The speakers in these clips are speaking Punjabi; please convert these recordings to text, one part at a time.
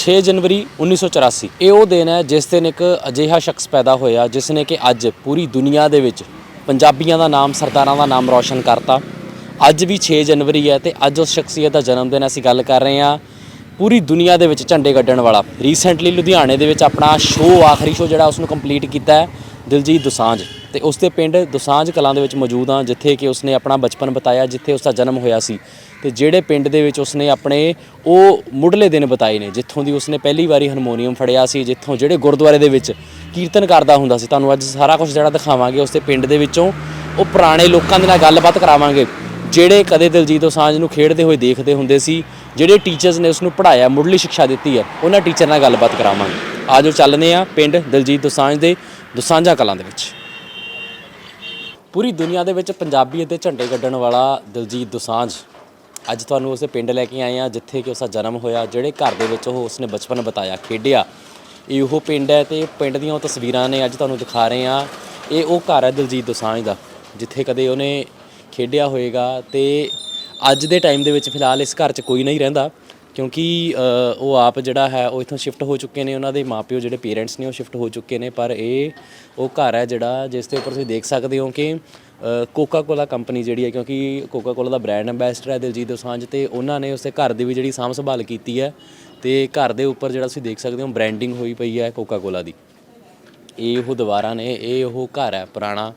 6 ਜਨਵਰੀ 1984 ਇਹ ਉਹ ਦਿਨ ਹੈ ਜਿਸ ਦਿਨ ਇੱਕ ਅਜਿਹਾ ਸ਼ਖਸ ਪੈਦਾ ਹੋਇਆ ਜਿਸ ਨੇ ਕਿ ਅੱਜ ਪੂਰੀ ਦੁਨੀਆ ਦੇ ਵਿੱਚ ਪੰਜਾਬੀਆਂ ਦਾ ਨਾਮ, ਸਰਦਾਰਾਂ ਦਾ ਨਾਮ ਰੌਸ਼ਨ ਕਰਤਾ। ਅੱਜ ਵੀ 6 ਜਨਵਰੀ ਹੈ ਤੇ ਅੱਜ ਉਸ ਸ਼ਖਸੀਅਤ ਦਾ ਜਨਮ ਦਿਨ ਅਸੀਂ ਗੱਲ ਕਰ ਰਹੇ ਹਾਂ ਪੂਰੀ ਦੁਨੀਆ ਦੇ ਵਿੱਚ ਝੰਡੇ ਗੱਡਣ ਵਾਲਾ। ਰੀਸੈਂਟਲੀ ਲੁਧਿਆਣੇ ਦੇ ਵਿੱਚ ਆਪਣਾ ਸ਼ੋਅ ਆਖਰੀ ਸ਼ੋਅ ਜਿਹੜਾ ਉਸ ਨੂੰ ਕੰਪਲੀਟ ਕੀਤਾ ਹੈ, ਦਿਲਜੀਤ ਦੁਸਾਂਝ। ਤੇ ਉਸ ਦੇ ਪਿੰਡ ਦੁਸਾਂਝ ਕਲਾਂ ਦੇ ਵਿੱਚ ਮੌਜੂਦ ਹਾਂ, ਜਿੱਥੇ ਕਿ ਉਸਨੇ ਆਪਣਾ ਬਚਪਨ ਬਤਾਇਆ, ਜਿੱਥੇ ਉਸ ਦਾ ਜਨਮ ਹੋਇਆ ਸੀ। ਤੇ ਜਿਹੜੇ ਪਿੰਡ ਦੇ ਵਿੱਚ ਉਸਨੇ ਆਪਣੇ ਉਹ ਮੁੱਢਲੇ ਦਿਨ ਬਤਾਏ ਨੇ, ਜਿੱਥੋਂ ਦੀ ਉਸਨੇ ਪਹਿਲੀ ਵਾਰੀ ਹਾਰਮੋਨੀਅਮ ਫੜਿਆ ਸੀ, ਜਿੱਥੋਂ ਜਿਹੜੇ ਗੁਰਦੁਆਰੇ ਦੇ ਵਿੱਚ ਕੀਰਤਨ ਕਰਦਾ ਹੁੰਦਾ ਸੀ। ਤੁਹਾਨੂੰ ਅੱਜ ਸਾਰਾ ਕੁਝ ਜਿਹੜਾ ਦਿਖਾਵਾਂਗੇ ਉਸਦੇ ਪਿੰਡ ਦੇ ਵਿੱਚੋਂ ਉਹ ਪੁਰਾਣੇ ਲੋਕਾਂ ਦੇ ਨਾਲ ਗੱਲਬਾਤ ਕਰਾਵਾਂਗੇ, ਜਿਹੜੇ ਕਦੇ ਦਿਲਜੀਤ ਦੋਸਾਂਝ ਨੂੰ ਖੇਡਦੇ ਹੋਏ ਦੇਖਦੇ ਹੁੰਦੇ ਸੀ, ਜਿਹੜੇ ਟੀਚਰਸ ਨੇ ਉਸ ਨੂੰ ਪੜ੍ਹਾਇਆ, ਮੁੱਢਲੀ ਸਿੱਖਿਆ ਦਿੱਤੀ ਹੈ, ਉਹਨਾਂ ਟੀਚਰ ਨਾਲ ਗੱਲਬਾਤ ਕਰਾਵਾਂਗੇ। ਆਜੋ ਚੱਲਦੇ ਆ ਪਿੰਡ ਦਿਲਜੀਤ ਦੋਸਾਂਝ ਦੇ ਦੋਸਾਂਝਾ ਕਲਾਂ ਦੇ ਵਿੱਚ। ਪੂਰੀ ਦੁਨੀਆ ਦੇ ਵਿੱਚ ਪੰਜਾਬੀ ਅਤੇ ਝੰਡੇ ਗੱਡਣ ਵਾਲਾ ਦਿਲਜੀਤ ਦੋਸਾਂਝ ਅੱਜ ਤੁਹਾਨੂੰ ਉਸੇ ਪਿੰਡ ਲੈ ਕੇ ਆਏ ਆ ਜਿੱਥੇ ਕਿ ਉਸਦਾ ਜਨਮ ਹੋਇਆ, ਜਿਹੜੇ ਘਰ ਦੇ ਵਿੱਚ ਉਹ ਉਸਨੇ ਬਚਪਨ ਬਤਾਇਆ, ਖੇਡਿਆ। ਇਹ ਉਹ ਪਿੰਡ ਹੈ ਤੇ ਪਿੰਡ ਦੀਆਂ ਉਹ ਤਸਵੀਰਾਂ ਨੇ ਅੱਜ ਤੁਹਾਨੂੰ ਦਿਖਾ ਰਹੇ ਆ ਇਹ ਉਹ ਘਰ ਹੈ ਦਿਲਜੀਤ ਦੋਸਾਂਝ ਦਾ, ਜਿੱਥੇ ਕਦੇ ਉਹਨੇ ਖੇਡਿਆ ਹੋਵੇਗਾ ਤੇ ਅੱਜ ਦੇ ਟਾਈਮ ਦੇ ਵਿੱਚ ਫਿਲਹਾਲ ਇਸ ਘਰ 'ਚ ਕੋਈ ਨਹੀਂ ਰਹਿੰਦਾ, ਕਿਉਂਕਿ ਉਹ ਆਪ ਜਿਹੜਾ ਹੈ, ਉਹ ਇਥੋਂ ਸ਼ਿਫਟ ਹੋ ਚੁੱਕੇ ਨੇ, ਉਹਨਾਂ ਦੇ ਮਾਪਿਓ ਜਿਹੜੇ ਪੇਰੈਂਟਸ ਨੇ ਉਹ ਸ਼ਿਫਟ ਹੋ ਚੁੱਕੇ ਨੇ, ਪਰ ਇਹ ਉਹ ਘਰ ਹੈ ਜਿਹੜਾ, ਜਿਸ ਦੇ ਉੱਪਰ ਤੁਸੀਂ ਦੇਖ ਸਕਦੇ ਹੋ ਕਿ ਕੋਕਾ ਕੋਲਾ ਕੰਪਨੀ ਜਿਹੜੀ ਹੈ, ਕਿਉਂਕਿ ਕੋਕਾ ਕੋਲਾ ਦਾ ਬ੍ਰਾਂਡ ਐਂਬੈਸਡਰ ਹੈ ਦਿਲਜੀਤ ਦੋਸਾਂਝ ਤੇ ਉਹਨਾਂ ਨੇ ਉਸਦੇ ਘਰ ਦੀ ਵੀ ਜਿਹੜੀ ਸਾਂਭ ਸੰਭਾਲ ਕੀਤੀ ਹੈ ਤੇ ਘਰ ਦੇ ਉੱਪਰ ਜਿਹੜਾ ਤੁਸੀਂ ਦੇਖ ਸਕਦੇ ਹੋ ਬ੍ਰਾਂਡਿੰਗ ਹੋਈ ਪਈ ਹੈ ਕੋਕਾ ਕੋਲਾ ਦੀ। ਇਹ ਉਹ ਦੀਵਾਰਾਂ ਨੇ, ਇਹ ਉਹ ਘਰ ਹੈ ਪੁਰਾਣਾ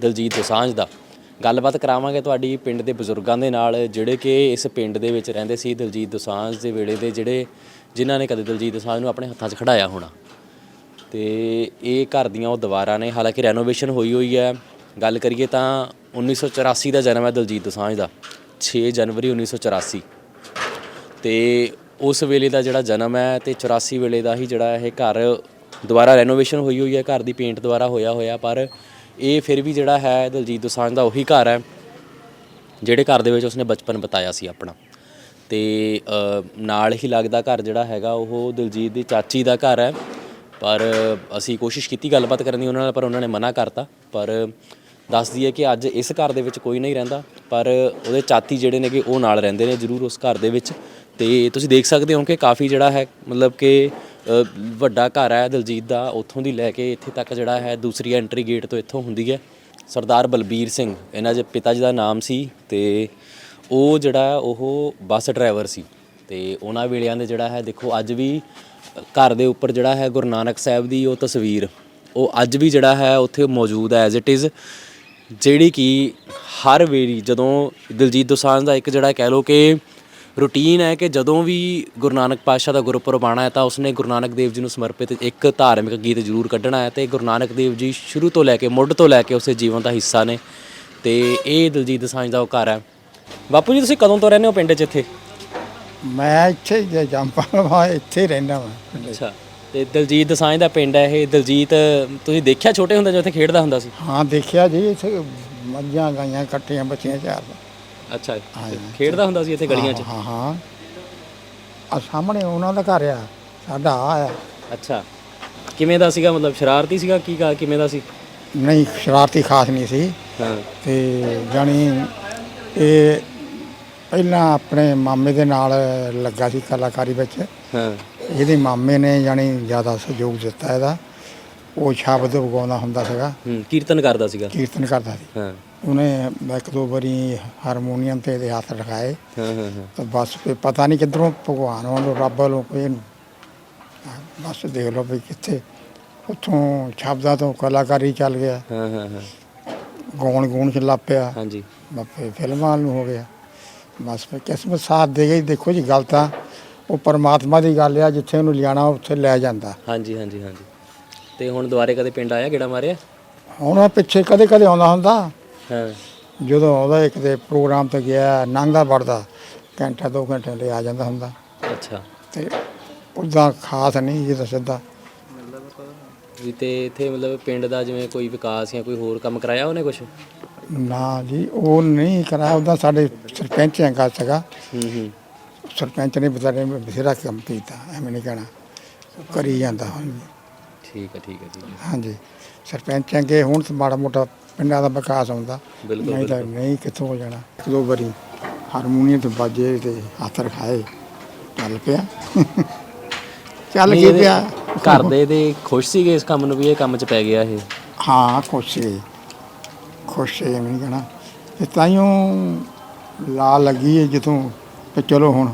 ਦਲਜੀਤ ਦੋਸਾਂਝ ਦਾ। ਗੱਲਬਾਤ ਕਰਾਵਾਂਗੇ ਤੁਹਾਡੀ ਪਿੰਡ ਦੇ ਬਜ਼ੁਰਗਾਂ ਦੇ ਨਾਲ, ਜਿਹੜੇ ਕਿ ਇਸ ਪਿੰਡ ਦੇ ਵਿੱਚ ਰਹਿੰਦੇ ਸੀ ਦਲਜੀਤ ਦੋਸਾਂਝ ਦੇ ਵੇਲੇ ਦੇ, ਜਿਹੜੇ ਜਿਨ੍ਹਾਂ ਨੇ ਕਦੇ ਦਲਜੀਤ ਦੋਸਾਂਝ ਨੂੰ ਆਪਣੇ ਹੱਥਾਂ 'ਚ ਖੜਾਇਆ ਹੋਣਾ। ਤੇ ਇਹ ਘਰ ਦੀਆਂ ਉਹ ਦੀਵਾਰਾਂ ਨੇ, ਹਾਲਾਂਕਿ ਰੈਨੋਵੇਸ਼ਨ ਹੋਈ ਹੋਈ ਹੈ। ਗੱਲ ਕਰੀਏ ਤਾਂ 1984 ਦਾ ਜਨਮ ਹੈ ਦਲਜੀਤ ਦੋਸਾਂਝ ਦਾ 6 ਜਨਵਰੀ 1984 ਤੇ ਉਸ ਵੇਲੇ ਦਾ ਜਿਹੜਾ ਜਨਮ ਹੈ ਤੇ 84 ਵੇਲੇ ਦਾ ਹੀ ਜਿਹੜਾ ਇਹ ਘਰ ਦੁਬਾਰਾ ਰੈਨੋਵੇਸ਼ਨ ਹੋਈ ਹੋਈ ਹੈ, ਘਰ ਦੀ ਪੇਂਟ ਦੁਬਾਰਾ ਹੋਇਆ ਹੋਇਆ, ਪਰ ਇਹ ਫਿਰ ਵੀ ਜਿਹੜਾ ਹੈ ਦਲਜੀਤ ਦੋਸਾਂਝ ਦਾ ਉਹੀ ਘਰ ਹੈ, ਜਿਹੜੇ ਘਰ ਦੇ ਵਿੱਚ ਉਸਨੇ ਬਚਪਨ ਬਤਾਇਆ ਸੀ ਆਪਣਾ। ਤੇ ਨਾਲ ਹੀ ਲੱਗਦਾ ਘਰ ਜਿਹੜਾ ਹੈਗਾ ਉਹ ਦਿਲਜੀਤ ਦੀ ਚਾਚੀ ਦਾ ਘਰ ਹੈ, ਪਰ ਅਸੀਂ ਕੋਸ਼ਿਸ਼ ਕੀਤੀ ਗੱਲਬਾਤ ਕਰਨ ਦੀ ਉਹਨਾਂ ਨਾਲ, ਪਰ ਉਹਨਾਂ ਨੇ ਮਨਾ ਕਰਤਾ, ਪਰ ਦੱਸਦੀ ਹੈ ਕਿ ਅੱਜ ਇਸ ਘਰ ਦੇ ਵਿੱਚ ਕੋਈ ਨਹੀਂ ਰਹਿੰਦਾ, ਪਰ ਉਹਦੇ ਚਾਤੀ ਜਿਹੜੇ ਨੇਗੇ ਉਹ ਨਾਲ ਰਹਿੰਦੇ ਨੇ ਜ਼ਰੂਰ ਉਸ ਘਰ ਦੇ ਵਿੱਚ। ਤੇ ਤੁਸੀਂ ਦੇਖ ਸਕਦੇ ਹੋ ਕਿ ਕਾਫੀ ਜਿਹੜਾ ਹੈ, ਮਤਲਬ ਕਿ ਵੱਡਾ ਘਰ ਹੈ ਦਲਜੀਤ ਦਾ, ਉੱਥੋਂ ਦੀ ਲੈ ਕੇ ਇੱਥੇ ਤੱਕ ਜਿਹੜਾ ਹੈ ਦੂਸਰੀ ਐਂਟਰੀ ਗੇਟ ਤੋਂ ਇੱਥੋਂ ਹੁੰਦੀ ਹੈ। ਸਰਦਾਰ ਬਲਬੀਰ ਸਿੰਘ, ਇਹਨਾਂ ਦੇ ਪਿਤਾ ਜੀ ਦਾ ਨਾਮ ਸੀ ਤੇ ਉਹ ਜਿਹੜਾ ਉਹ ਬੱਸ ਡਰਾਈਵਰ ਸੀ। ਤੇ ਉਹਨਾਂ ਵੇਲਿਆਂ ਦੇ ਜਿਹੜਾ ਹੈ, ਦੇਖੋ ਅੱਜ ਵੀ ਘਰ ਦੇ ਉੱਪਰ ਜਿਹੜਾ ਹੈ ਗੁਰੂ ਨਾਨਕ ਸਾਹਿਬ ਦੀ ਉਹ ਤਸਵੀਰ, ਉਹ ਅੱਜ ਵੀ ਜਿਹੜਾ ਹੈ ਉੱਥੇ ਮੌਜੂਦ ਹੈ ਐਜ਼ ਇਟ ਇਜ਼ ਜਿਹੜੀ ਕਿ ਹਰ ਵੇਰੀ ਜਦੋਂ ਦਿਲਜੀਤ ਦੋਸਾਂਝ ਦਾ ਇੱਕ ਜਿਹੜਾ ਕਹਿ ਲਓ ਕਿ ਰੂਟੀਨ ਹੈ ਕਿ ਜਦੋਂ ਵੀ ਗੁਰੂ ਨਾਨਕ ਪਾਤਸ਼ਾਹ ਦਾ ਗੁਰਪੁਰਬ ਆਉਣਾ ਹੈ ਤਾਂ ਉਸਨੇ ਗੁਰੂ ਨਾਨਕ ਦੇਵ ਜੀ ਨੂੰ ਸਮਰਪਿਤ ਇੱਕ ਧਾਰਮਿਕ ਗੀਤ ਜ਼ਰੂਰ ਕੱਢਣਾ ਹੈ ਤੇ ਗੁਰੂ ਨਾਨਕ ਦੇਵ ਜੀ ਸ਼ੁਰੂ ਤੋਂ ਲੈ ਕੇ ਮੁੱਢ ਤੋਂ ਲੈ ਕੇ ਉਸੇ ਜੀਵਨ ਦਾ ਹਿੱਸਾ ਨੇ ਤੇ ਇਹ ਦਿਲਜੀਤ ਦੋਸਾਂਝ ਦਾ ਉਹ ਘਰ ਹੈ। ਬਾਪੂ ਜੀ ਤੁਸੀਂ ਕਦੋਂ ਤੋਂ ਰਹਿੰਦੇ ਹੋ ਪਿੰਡ 'ਚ ਇੱਥੇ? ਮੈਂ ਇੱਥੇ ਹੀ ਜੰਪਾ ਇੱਥੇ ਹੀ ਰਹਿੰਦਾ ਵਾਂ ਅੱਛਾ। ਤੇ ਦਿਲਜੀਤ ਦੋਸਾਂਝ ਦਾ ਪਿੰਡ ਹੈ ਇਹ। ਦਿਲਜੀਤ ਤੁਸੀਂ ਦੇਖਿਆ ਛੋਟੇ ਹੁੰਦੇ ਜਦੋਂ ਇੱਥੇ ਖੇਡਦਾ ਹੁੰਦਾ ਸੀ? ਹਾਂ ਦੇਖਿਆ ਜੀ ਇੱਥੇ ਮੱਝਾਂ ਗਾਈਆਂ ਕੱਟੀਆਂ ਬੱਚੀਆਂ ਚਾਰਦਾ ਅੱਛਾ ਖੇਡਦਾ ਹੁੰਦਾ ਸੀ ਇੱਥੇ ਗਲੀਆਂ 'ਚ? ਹਾਂ ਹਾਂ। ਆ ਸਾਹਮਣੇ ਉਹਨਾਂ ਦਾ ਘਰ ਆ ਸਾਡਾ ਆ ਆ। ਅੱਛਾ। ਕਿਵੇਂ ਦਾ ਸੀਗਾ ਮਤਲਬ ਸ਼ਰਾਰਤੀ ਸੀਗਾ ਕੀ ਕਾ- ਕਿਵੇਂ ਦਾ ਸੀ? ਨਹੀਂ ਸ਼ਰਾਰਤੀ ਖਾਸ ਨਹੀਂ ਸੀ। ਹਾਂ। ਤੇ ਜਾਣੀ ਇਹ ਪਹਿਲਾਂ ਆਪਣੇ ਮਾਮੇ ਦੇ ਨਾਲ ਲੱਗਾ ਸੀ ਕਲਾਕਾਰੀ ਵਿੱਚ। ਹਾਂ। ਇਹਦੇ ਮਾਮੇ ਨੇ ਜਾਣੀ ਜ਼ਿਆਦਾ ਸਹਿਯੋਗ ਦਿੱਤਾ ਇਹਦਾ ਉਹ ਸ਼ਬਦ ਉਗਾਉਂਦਾ ਹੁੰਦਾ ਸੀਗਾ। ਹੂੰ ਕੀਰਤਨ ਕਰਦਾ ਸੀਗਾ। ਕੀਰਤਨ ਕਰਦਾ ਸੀ। ਹਾਂ। ਉਹਨੇ ਇੱਕ ਦੋ ਵਾਰੀ ਹਾਰਮੋਨੀਅਮ ਤੇ ਇਹਦੇ ਹੱਥ ਰਖਾਏ ਹਾਂ ਹਾਂ ਹਾਂ। ਤਾਂ ਬਸ ਫਿਰ ਪਤਾ ਨਹੀਂ ਕਿੱਧਰੋਂ ਭਗਵਾਨ ਵੱਲੋਂ ਰੱਬ ਵੱਲੋਂ ਕੋਈ ਬਸ ਦੇਖ ਲਓ ਵੀ ਕਿੱਥੇ ਉੱਥੋਂ ਸ਼ਬਦਾਂ ਤੋਂ ਕਲਾਕਾਰੀ ਚੱਲ ਗਿਆ। ਹਾਂ ਹਾਂ ਹਾਂ। ਗਾਉਣ ਗੂਣ ਚ ਲੱਗ ਪਿਆ। ਹਾਂਜੀ। ਬਾਪੇ ਫਿਲਮਾਂ ਨੂੰ ਹੋ ਗਿਆ। ਬਸ ਫਿਰ ਕਿਸਮਤ ਸਾਥ ਦੇ ਗਈ ਦੇਖੋ ਜੀ ਗੱਲ ਤਾਂ ਉਹ ਪਰਮਾਤਮਾ ਦੀ ਗੱਲ ਆ ਜਿੱਥੇ ਉਹਨੂੰ ਲਿਆਣਾ ਉੱਥੇ ਲੈ ਜਾਂਦਾ। ਹਾਂਜੀ ਹਾਂਜੀ ਹਾਂਜੀ। ਤੇ ਹੁਣ ਦੁਬਾਰੇ ਕਦੇ ਪਿੰਡ ਆਇਆ ਕਿਹੜਾ ਮਾਰਿਆ? ਹੁਣ ਉਹ ਪਿੱਛੇ ਕਦੇ ਕਦੇ ਆਉਂਦਾ ਹੁੰਦਾ। ਹਾਂ। ਜਦੋਂ ਆਉਂਦਾ ਇੱਕ ਦੇ ਪ੍ਰੋਗਰਾਮ ਤੇ ਗਿਆ ਨੰਗਾ ਵੜਦਾ ਘੰਟਾ ਦੋ ਘੰਟੇ ਲਈ ਆ ਜਾਂਦਾ ਹੁੰਦਾ। ਅੱਛਾ। ਤੇ ਉਹਦਾ ਖਾਸ ਨਹੀਂ ਜਿਹਦਾ ਸਿੱਧਾ। ਵੀ ਤੇ ਇੱਥੇ ਮਤਲਬ ਪਿੰਡ ਦਾ ਜਿਵੇਂ ਕੋਈ ਵਿਕਾਸ ਜਾਂ ਕੋਈ ਹੋਰ ਕੰਮ ਕਰਾਇਆ ਉਹਨੇ ਕੁਝ ਨਾ ਜੀ ਉਹ ਨਹੀਂ ਕਰਾਇਆ। ਉਹਦਾ ਸਾਡੇ ਸਰਪੰਚ ਹੈਗਾ ਸੀਗਾ। ਹੂੰ ਹੂੰ। ਸਰਪੰਚ ਨੇ ਬਤਾਰੇ ਬਥੇਰਾ ਕੰਮ ਕੀਤਾ ਐਵੇਂ ਨਹੀਂ ਕਹਿਣਾ। ਕਰੀ ਜਾਂਦਾ ਹੁਣ। ਵੀ। ਠੀਕ ਹੈ ਠੀਕ ਹੈ ਠੀਕ ਹੈ। ਹਾਂਜੀ। ਸਰਪੰਚ ਹੈਗੇ ਹੁਣ ਤਾਂ ਮਾੜਾ ਮੋਟਾ ਪਿੰਡਾਂ ਦਾ ਵਿਕਾਸ ਹੁੰਦਾ ਬਿਲਕੁਲ, ਨਹੀਂ ਤਾਂ ਨਹੀਂ ਕਿੱਥੋਂ ਹੋ ਜਾਣਾ। ਇੱਕ ਦੋ ਵਾਰੀ ਹਾਰਮੋਨੀਅਮ ਤੇ ਬਾਜੇ ਤੇ ਹੱਥ ਰਖਾਏ। ਚੱਲ ਪਿਆ। ਚੱਲ ਨਹੀਂ, ਕੀ ਇਹਦੇ ਪਿਆ? ਘਰ ਦੇ ਦੇ ਖੁਸ਼ ਸੀਗੇ ਇਸ ਕੰਮ ਨੂੰ ਵੀ? ਇਹ ਕੰਮ 'ਚ ਪੈ ਗਿਆ ਇਹ? ਹਾਂ ਖੁਸ਼ ਸੀ। ਖੁਸ਼ ਸੀ ਨਹੀਂ ਕਹਣਾ। ਤੇ ਤਾਈਓ ਲਾ ਲੱਗੀ ਹੈ ਜਦੋਂ ਤੇ ਚਲੋ ਹੁਣ